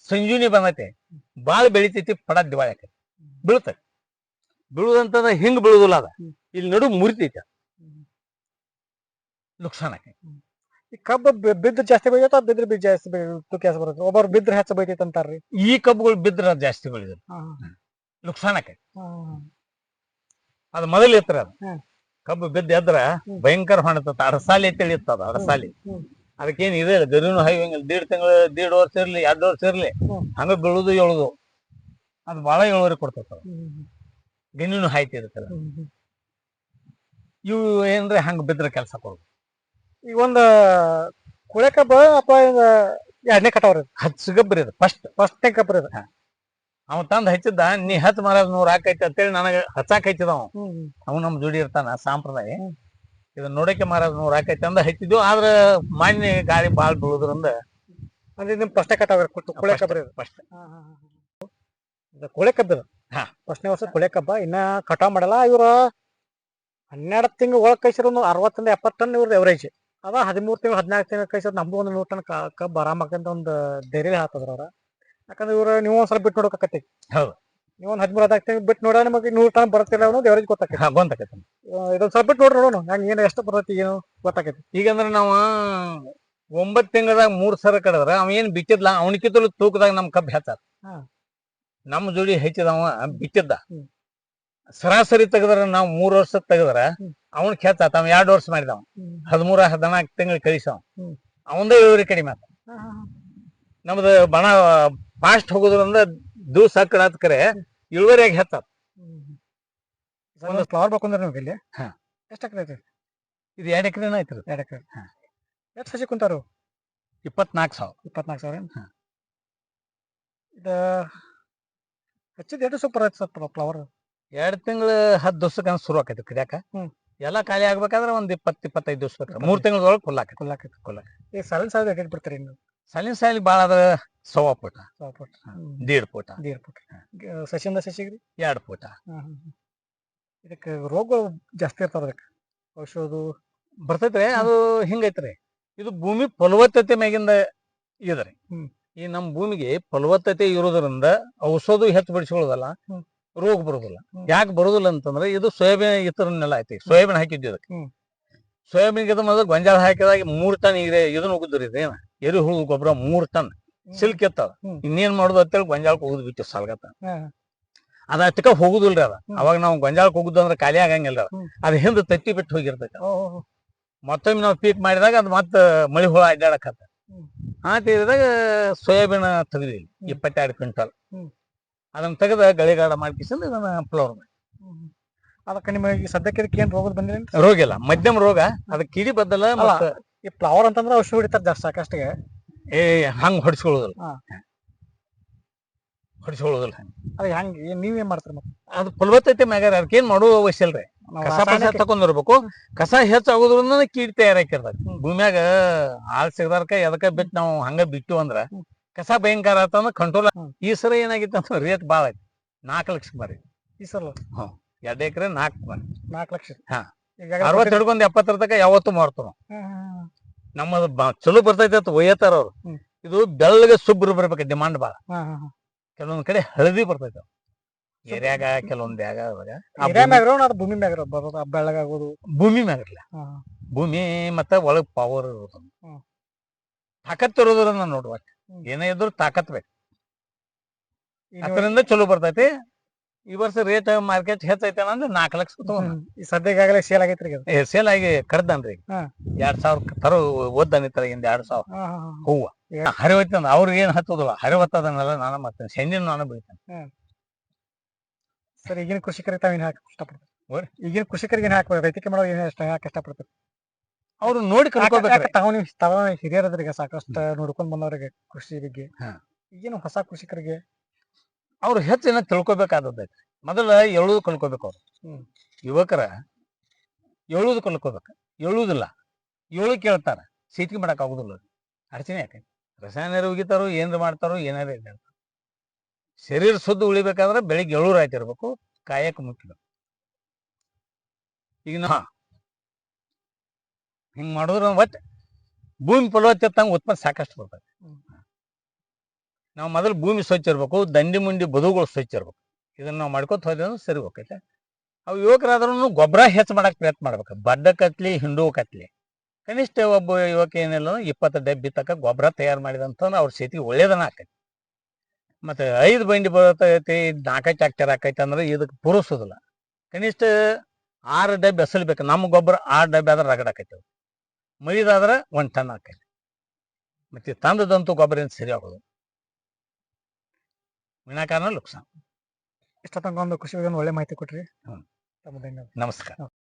ಸಂಜೀವಿನಿ. ಬಂದೈತಿ. ಬಾಳ ಬೆಳಿತೈತಿ ಪಡ ದಿವಾಳಿ ಬೀಳ್ತೈತಿ. ಬೀಳುದಂತಂದ್ರೆ ಹಿಂಗ್ ಬೀಳುದಿಲ್ಲ ಅದ. ಇಲ್ಲಿ ನಡು ಮುರಿತೈತಿ ನುಕ್ಸಾನ ಈ ಕಬ್ಬು ಬಿದ್ದ ಜಾಸ್ತಿ ಬೆಳೆಯುತ್ತ ಬಿದ್ರ ಬಿದ್ದ ಜಾಸ್ತಿ ತುಕ್ಯಾಸ ಬರುತ್ತೆ. ಒಬ್ಬರು ಬಿದ್ರ ಹೆಚ್ಚು ಬೈತೈತೆ ಅಂತಾರ್ರಿ ಈ ಕಬ್ಬುಗಳು ಬಿದ್ರ ಜಾಸ್ತಿ ಬೆಳೆದ್ರು ನುಕ್ಸಾನ ಅದ ಮೊದಲು ಇತ್ರ ಅದು. ಕಬ್ಬು ಬಿದ್ದ ಎದ್ರ. ಭಯಂಕರ ಹೊಣತತ್ತ ಅಡಸಾಲಿ ಅಂತೇಳಿ ಅಡಸಾಲಿ ಅದಕ್ಕೆ ಅದಕ್ಕೇನ್ ಇದೆ ಗರಿನು ಹೈವಂಗಿಲ್ಲ ದೀಡ್ ತಿಂಗಳು ದೀಡ್ ವರ್ಷ ಇರ್ಲಿ ಎರಡು ವರ್ಷ ಇರ್ಲಿ. ಹಂಗ ಬೀಳುದು ಏಳುದು. ಅದು ಬಹಳ ಇಳುವರಿ ಕೊಡ್ತೈತ ಗಣಿನು ಹಾಯ್ತಿ ಇರುತ್ತಲ್ಲ. ಇವು ಏನ್ರಿ ಹಂಗ ಬಿದ್ರ ಕೆಲಸ ಕೊಡು ಈಗ ಒಂದು ಕುಳೆ ಕಬ್ಬ ಅಥವಾ ಎರಡನೇ ಕಟಾವ್ರಿ ಹಚ್ಚ ಗಬ್ಬರಿ ಇದು ಫಸ್ಟ್ ಫಸ್ಟ್ನೇ ಕಬ್ಬರಿ ಅದು ಅವ ತಂದ್ ಹಚ್ಚಿದ್ದ ನೀ ಹತ್ ಮರ ನೂರ್ ಹಾಕೈತಿ ಅಂತೇಳಿ ನನಗ ಹಚ್ಚಾಕ್ ಹಚ್ಚಿದ ಅವ. ಅವ್ ನಮ್ ಜೋಡಿ ಇರ್ತಾನ ಸಾಂಪ್ರದಾಯ. ಇದನ್ನ ನೋಡಕ್ಕೆ ಮಾರಾದ್ ನೂರ್ ಹಾಕೈತಿ ಅಂದ ಹಚ್ಚಿದ್ವು ಆದ್ರ ಮಾನ್ಯ ಗಾಳಿ ಬಾಳ್ ಬೀಳುದ್ರಿಂದ ಅಂದ್ರೆ ನಿಮ್ ಫಸ್ಟೇ ಕಟಾವ್ರಿ ಕುಳೆ ಕಬ್ಬರಿ ಫಸ್ಟ್ ಇದು ಕುಳೆ ಕಬ್ಬ ಹಾ. ಫಸ್ಟ್ನೇ ವರ್ಷ ಕುಳೆ ಕಬ್ಬ ಇನ್ನ ಕಟಾವ್ ಮಾಡಲ್ಲ ಇವರು ಹನ್ನೆರಡು ತಿಂಗಳು ಒಳಗೆ ಕೈಸಿರೋ ಒಂದು ಅರವತ್ತರಿಂದ ಎಪ್ಪತ್ತು ಟನ್ ಇವ್ರದ್ದು ಎವರೇಜ್ ಅದ ಹದಿಮೂರು ತಿಂಗಳು ಹದಿನಾಲ್ಕು ತಿಂಗಳು ಕೈಸಿರೋ ನಮ್ದು ಒಂದು ನೂರು ಟನ್ ಕಬ್ಬು ಆರಾಮಾಗಂತ ಒಂದು ಧೈರ್ಯ ಹಾತದ್ರ ಅವ್ರ. ಯಾಕಂದ್ರೆ ಇವ್ರ ನೀವು ಒಂದ್ಸಲ ಬಿಟ್ಟು ನೋಡೋಕತ್ತಿ ಹೌದು. ನೀವು ಒಂದು ಹದಿಮೂರು ಹದಿನಾಲ್ಕು ಬಿಟ್ಟು ನೋಡ ನಿಮಗೆ ನೂರು ಟನ್ ಬರ್ತಿಲ್ಲ ಅನ್ನೋದು ಎವರೇಜ್ ಗೊತ್ತಾಕೈತಿ. ಹಾ, ಇದೊಂದು ಇದೊಂದ್ ಸ್ವಲ್ಪ ಬಿಟ್ಟು ನೋಡ್ರಿ ನೋಡೋಣ ನಂಗೆ ಏನು ಎಷ್ಟು ಬರ್ತೈತಿ ಏನು ಗೊತ್ತಾಕೈತಿ. ಈಗಂದ್ರೆ ನಾವು ಒಂಬತ್ತು ತಿಂಗಳದಾಗ ಮೂರು ಸರ ಕಡದ್ರ ಅವ ಏನ್ ಬಿತ್ತಿದ್ಲ ಅವನಿಕಿತ್ತಲು ತೂಕದಾಗ ನಮ್ಮ ಕಬ್ಬು ಹೆಚ್ಚಾರ ಹಾ. ನಮ್ ಜೋಡಿ ಹೆಚ್ಚಿದವ ಬಿತ್ತಿದ್ದ ಸರಾಸರಿ ತೆಗದ್ರ ನಾವು ಮೂರ್ ವರ್ಷ ತೆಗದ್ರ. ಅವನ್ ಖ್ಯಾತ ಅವ ಎರಡು ವರ್ಷ ಮಾಡಿದವ. ಹದಿಮೂರ ಹದಿನಾಲ್ಕು ತಿಂಗಳು ಕಳಿಸವ. ಅವಂದೇ ಇಳುವರಿ ಕಡಿಮೆ ಆತ. ನಮ್ದು ಬಣ ಫಾಸ್ಟ್ ಹೋಗೋದ್ರಿಂದ ದಿವ್ಸ ಕಡಾತ್ ಕರೆ ಇಳುವರಿಯಾಗಿ ಹೆತ್ತ ಫ್ಲವರ್ ಬೇಕಂದ್ರೆ ನಿಮ್ಗೆ ಇಲ್ಲಿ. ಎಷ್ಟು ಎಕರೆ ಐತಿ ಇದು ಎರಡು ಎಕರೆನ ಐತ್ರಿ? ಎರಡು ಎಕರೆ. ಹಾ. ಎಷ್ಟು ಸಸಿ ಕುಂತಾರು ಇಪ್ಪತ್ನಾಲ್ಕು ಸಾವಿರ. ಇಪ್ಪತ್ನಾಲ್ಕು ಸಾವಿರ? ಹಾ. ಇದು ಹಚ್ಚಿದ ಎರಡು ಸೂಪರ್ ಐತಿ ಸರ್ ಫ್ಲವರ್ ಎರಡ್ ತಿಂಗಳು ಹತ್ತು ದಿವಸಕ್ಕೆ ಶುರು ಆಕೈತಿ ಕಡಿಯಾಕ ಹ್ಮ್. ಎಲ್ಲಾ ಖಾಲಿ ಆಗ್ಬೇಕಾದ್ರೆ ಒಂದ್ ಇಪ್ಪತ್ ಇಪ್ಪತ್ತೈದು ದಿವಸ ಬೇಕು ಮೂರ್ ತಿಂಗಳೊಳಗೆ ಫುಲ್ ಆಕೈತಿ. ಕುಲ್ಲಾಕೈತಿ ಕುಲ್ಲಾಕ ಈಗ ಸಾವಿರ ಸಾವಿರ ಎಕರೆ ಬಿಡ್ತೀರಿ ನೀವು ಸಲಿನ ಸಾಲಿ ಬಾಳ ಅದ ಸವಾ ಪುಟ. ಫುಟ್ ದೀಡ್ ಪುಟ. ದೀಡ್ ಫುಟ್ ಸಸಿಯಿಂದ ಸಸಿಗ್ರಿ? ಎರಡ್ ಪುಟ. ಇದಕ್ಕೆ ರೋಗಗಳು ಜಾಸ್ತಿ ಇರ್ತಾವ ಅದಕ್ಕೆ. ಔಷಧ. ಬರ್ತೈತ್ರಿ ಅದು ಹಿಂಗೈತ್ರಿ. ಇದು ಭೂಮಿ ಫಲವತ್ತತೆ ಮ್ಯಾಗಿಂದ ಇದ್ರಿ. ಹ್ಮ್. ಈ ನಮ್ಮ ಭೂಮಿಗೆ ಫಲವತ್ತತೆ ಇರೋದ್ರಿಂದ ಔಷಧ ಹೆಚ್ಚು ಬಿಡಿಸ್ಕೊಳ್ಳೋದಲ್ಲ ರೋಗ ಬರೋದಿಲ್ಲ. ಯಾಕೆ ಬರೋದಿಲ್ಲ ಅಂತಂದ್ರೆ ಇದು ಸೋಯಾಬೀನ್ ಇತರನ್ನೆಲ್ಲ ಐತಿ ಸೋಯಾಬೀನ್ ಹಾಕಿದ್ದು ಇದಕ್ಕೆ. ಸೋಯಾಬೀನ್ ಗಿದ ಮೊದಲು ಗೊಂಜಾಳ ಹಾಕಿದಾಗ ಮೂರ್ ಟನ್ ಈಗ ಇದನ್ನ ಉಗಿದ್ರಿ ಇದೇನ ಎರೆಹುಳು ಗೊಬ್ಬರ ಮೂರ್ ಟನ್ ಸಿಲ್ಕ್ ಎತ್ತದ. ಇನ್ನೇನ್ ಮಾಡೋದು ಅಂತೇಳಿ ಗೊಂಜಾಳಕ್ಕೆ ಹೋಗುದು ಬಿಟ್ಟು ಸಾಲ್ಗತ್ತ. ಅದ ಅಷ್ಟಕ್ಕ ಹೋಗುದಿಲ್ರಿ ಅದ ಅವಾಗ ನಾವು ಗೊಂಜಾಳಕ್ಕೆ ಹೋಗುದು ಅಂದ್ರೆ ಖಾಲಿ ಆಗಂಗಿಲ್ಲ ಅದ. ಹಿಂದೆ ತಟ್ಟಿ ಬಿಟ್ಟು ಹೋಗಿರ್ತೈತೆ. ಮತ್ತೊಮ್ಮೆ ನಾವು ಪೀಕ್ ಮಾಡಿದಾಗ ಅದು ಮತ್ತೆ ಮಳಿ ಹುಳ ಅಡ್ಡಾಡಕತ್ತ. ಆ ತೀರದಾಗ ಸೋಯಾಬೀನ್ ತೆಗ್ದಿ. ಇಪ್ಪತ್ತೆರಡು ಕ್ವಿಂಟಲ್. ಅದನ್ನ ತೆಗೆದ ಗಳಿಗಾಡ ಮಾಡ್ಕಿಸಿಂದ ಇದನ್ನ ಫ್ಲೋರ್ ಮಾಡಿ. ಅದಕ್ಕೆ ನಿಮಗೆ ಸದ್ಯಕ್ಕೆ ಇದಕ್ಕೆ ಏನ್ ರೋಗ ಬಂದಿಲ್ಲ ರೋಗ ಇಲ್ಲ ಮಧ್ಯಮ ರೋಗ ಅದಕ್ಕೆ ಕಿಡಿ ಬದ್ದಲ್ಲ ಈ ಫ್ಲವರ್ ಅಂತಂದ್ರೆ ಔಷಧ ಹೊಡಿತಾರೆ ಜಾಸ್ತಿ ಸಾಕಷ್ಟಿಗೆ ಏ ಹಂಗ್ ಹೊಡಿಸ್ಕೊಳ್ಳೋದಿಲ್ಲ. ಹೊಡಿಸ್ಕೊಳ್ಳೋದಿಲ್ಲ ಹಂಗ ಅದು ಹೆಂಗ್ ನೀವೇನ್ ಮಾಡ್ತೀರಿ ಮತ್ತೆ ಅದು ಫಲವತ್ತತೆ ಅದಕ್ಕೆ ಏನ್ ಮಾಡುವ ಅವಶ್ಯ ಇಲ್ರಿ ನಾವು ಕಸ ಪಸ ರಾಸಾಯನಿಕ- ತಕೊಂಡಿರ್ಬೇಕು ಕಸ ಹೆಚ್ಚಾಗೋದ್ರಿಂದ ಕೀಟ ತಯಾರಾಕಿರ್ತೈತಿ. ಭೂಮ್ಯಾಗ ಆಳ್ ಸಿಗದಾರ್ಕ ಎದಕ್ಕ ಬಿಟ್ಟು ನಾವು ಹಂಗ ಬಿಟ್ಟು ಅಂದ್ರ. ಕಸ ಭಯಂಕರ ಆತಂದ್ರ ಕಂಟ್ರೋಲ್ ಹ್ಮ್. ಈ ಸಲ ಏನಾಗಿತ್ತು ಅಂದ್ರೆ ರೇಟ್ ಬಾಳ ಐತಿ ನಾಲ್ಕು ಲಕ್ಷ ಮರಿ ಈ ಸಲ ಎರಡ್ ಎಕರೆ ನಾಲ್ಕು ಮರಿ ನಾಲ್ಕು ಲಕ್ಷ ಹಾ. ಈಗಾಗಲೇ ಅರವತ್ತು ಹಿಡ್ಕೊಂಡ್ ಎಪ್ಪತ್ತರ ತನಕ ಯಾವತ್ತು ಮಾರ್ತಾವ ಹಾ, ಹಾ, ಹಾ. ನಮ್ಮದು ಬ- ಚಲೋ ಬರ್ತೈತಿ ಅಂತ ಒಯ್ಯತಾರ ಅವ್ರು ಹ್ಮ್. ಇದು ಬೆಳ್ಳಗೆ ಸುಬ್ರು ಬರ್ಬೇಕು ಡಿಮಾಂಡ್ ಬಾಳ ಹಾ, ಹಾ, ಹಾ. ಕೆಲವೊಂದ್ ಕಡೆ ಹಳದಿ ಬರ್ತೈತೆ ಏರಿಯಾಗ ಕೆಲವೊಂದ್ ಜಾಗ ಮ್ಯಾಗ ಭೂಮಿ- ಮ್ಯಾಗ ಬರೋದು ಬೆಳ್ಳಗಾಗೋದು. ಭೂಮಿ ಮ್ಯಾಗ ಭೂಮಿ ಮತ್ತ ಒಳಗ್ ಪವರ್ ಇರೋದು. ತಾಕತ್ ಇರೋದ್ರಿಂದ ನೋಡುವ ಏನೇ ಇದ್ರು ತಾಕತ್ ಬೇಕು. ಅದರಿಂದ ಚಲೋ ಬರ್ತೈತಿ. ಈ ವರ್ಷ ರೇಟ್ ಮಾರ್ಕೆಟ್ ಹೆಚ್ಚೈತೆ ಅಂದ್ರೆ ನಾಲ್ಕು ಲಕ್ಷ. ಈ ಸೇಲ್ ಆಗೈತ್ರಿ ಅದು. ಸೇಲ್ ಆಗಿ ಕರ್ದನ್ರಿ. ಎರಡ್ ಸಾವಿರ ತರ ಓದ್ದನಿತ್ತಾರ ಇಂದ ಎರಡ್ ಸಾವಿರ. ಹೂವ. ಏ- ಹರಿವತ್ತಂದ ಅವ್ರಿಗೆ ಏನ್ ಹತ್ತದಲ್ಲ. ಹರಿವತ್ತದನ್ನೆಲ್ಲ ನಾನು ಮಾಡ್ತೇನೆ. ಶೆಂಡಿನ ನಾನು ಬೆಳಿತೇನೆ. ಸರ್ ಈಗಿನ ಕೃಷಿಕರಿಗೆ ತಾವ ಏನ್ ಹಾಕಿ ಇಷ್ಟಪಡ್ತಾರೆ? ಓರಿ. ಈಗಿನ ಕೃಷಿಕರಿಗೆ ಏನ್ ಹಾಕ್ಬೇಕು ರೈತಿಕೆ ಮಾಡೋ ಏನ್ ಇಷ್ಟ ಯಾಕೆ ಇಷ್ಟಪಡ್ತಾರೆ? ಅವ್ರು ನೋಡಿ ಕರ್ಕೊಬೇಕು ತಾವು ನೀವು ತಾವು ಹಿರಿಯರದ್ರಿಗೆ ಸಾಕಷ್ಟು ನೋಡ್ಕೊಂಡ್ ಬಂದವರಿಗೆ ಕೃಷಿ ಬಗ್ಗೆ? ಈಗಿನ ಹೊಸ ಕೃಷಿಕರಿಗೆ ಅವ್ರು ಹೆಚ್ಚಿನ ತಿಳ್ಕೊಬೇಕಾದದ್ದೈತಿ ಮೊದಲ ಎಳುದು ಕಲ್ಕೋಬೇಕು ಅವ್ರು. ಯುವಕರ ಎಳುದು ಕಲ್ಕೋಬೇಕು. ಎಳುವುದಿಲ್ಲ ಏಳು ಕೇಳ್ತಾರ. ಸೀಟಿಗೆ ಮಾಡಕ್ ಆಗುದಿಲ್ಲ ಅರ್ಚನೆ ಅಡಚಣೆ ಯಾಕೈತಿ ರಸಾಯನ ಉಗಿತಾರೋ ಏನ್ರ ಮಾಡ್ತಾರೋ ಏನಾರ. ಶರೀರ ಶುದ್ಧ ಉಳಿಬೇಕಾದ್ರೆ ಬೆಳಿಗ್ಗೆ ಏಳೂರು ಆಯ್ತಿರ್ಬೇಕು ಕಾಯಕ ಮುಖ್ಯ. ಈಗ ನಾ ಹಿಂಗೆ ಮಾಡಿದ್ರೆ ಒಟ್ಟು ಭೂಮಿ ಫಲವತ್ತಂಗ ಉತ್ಪನ್ನ ಸಾಕಷ್ಟು ಬರ್ತದೆ. ನಾವು ಮೊದಲು ಭೂಮಿ ಸ್ವಚ್ಛ ಇರಬೇಕು, ದಂಡಿ ಮುಂಡಿ ಬದುಗಳು ಸ್ವಚ್ಛ ಇರ್ಬೇಕು. ಇದನ್ನು ನಾವು ಮಾಡ್ಕೊತ ಹೋದ್ರೆ ಸರಿ ಹೋಗೈತೆ ಅವು ಯುವಕರಾದ್ರೂ ಗೊಬ್ಬರ ಹೆಚ್ಚು ಮಾಡಕ್ಕೆ ಪ್ರಯತ್ನ ಮಾಡ್ಬೇಕು. ಬಡ್ಡ ಕತ್ಲಿ, ಹಿಂಡು ಕತ್ಲಿ. ಕನಿಷ್ಠ ಒಬ್ಬ ಯುವಕ ಏನಿಲ್ಲ, ಇಪ್ಪತ್ತು ಡಬ್ಬಿ ತಕ್ಕ ಗೊಬ್ಬರ ತಯಾರು ಮಾಡಿದಂತ ಅವ್ರ ಸೇತಿ ಒಳ್ಳೇದನ್ನ ಆಕೈತಿ. ಮತ್ತು ಐದು ಬಂಡಿ ಬರ್ತೈತಿ, ನಾಲ್ಕೈದು ಟ್ಯಾಕ್ಟರ್ ಆಕೈತಿ ಅಂದ್ರೆ ಇದಕ್ಕೆ ಪೂರೈಸೋದಿಲ್ಲ. ಕನಿಷ್ಠ ಆರು ಡಬ್ಬಿ ಎಸಲ್ಬೇಕು ನಮ್ಮ ಗೊಬ್ಬರ ಆರು ಡಬ್ಬಿ ಆದ್ರೆ ರಗಡ ಆಕೈತೆ. ಮೈದಾದ್ರೆ ಒಂದು ಟನ್ ಆಕೈತಿ. ಮತ್ತು ತಂದದಂತೂ ಗೊಬ್ಬರ ಏನು ಸರಿ ಆಗೋದು ವಿನಾಕಾರಣ ಲುಕ್ಸಾನ್ ಇಷ್ಟ ತನಕ ಒಂದು ಕೃಷಿ ಬಗ್ಗೆ ಒಂದು ಒಳ್ಳೆ ಮಾಹಿತಿ ಕೊಟ್ರಿ. ಹ್ಮ್. ತಮ್ಮ ಧನ್ಯವಾದ. ನಮಸ್ಕಾರ.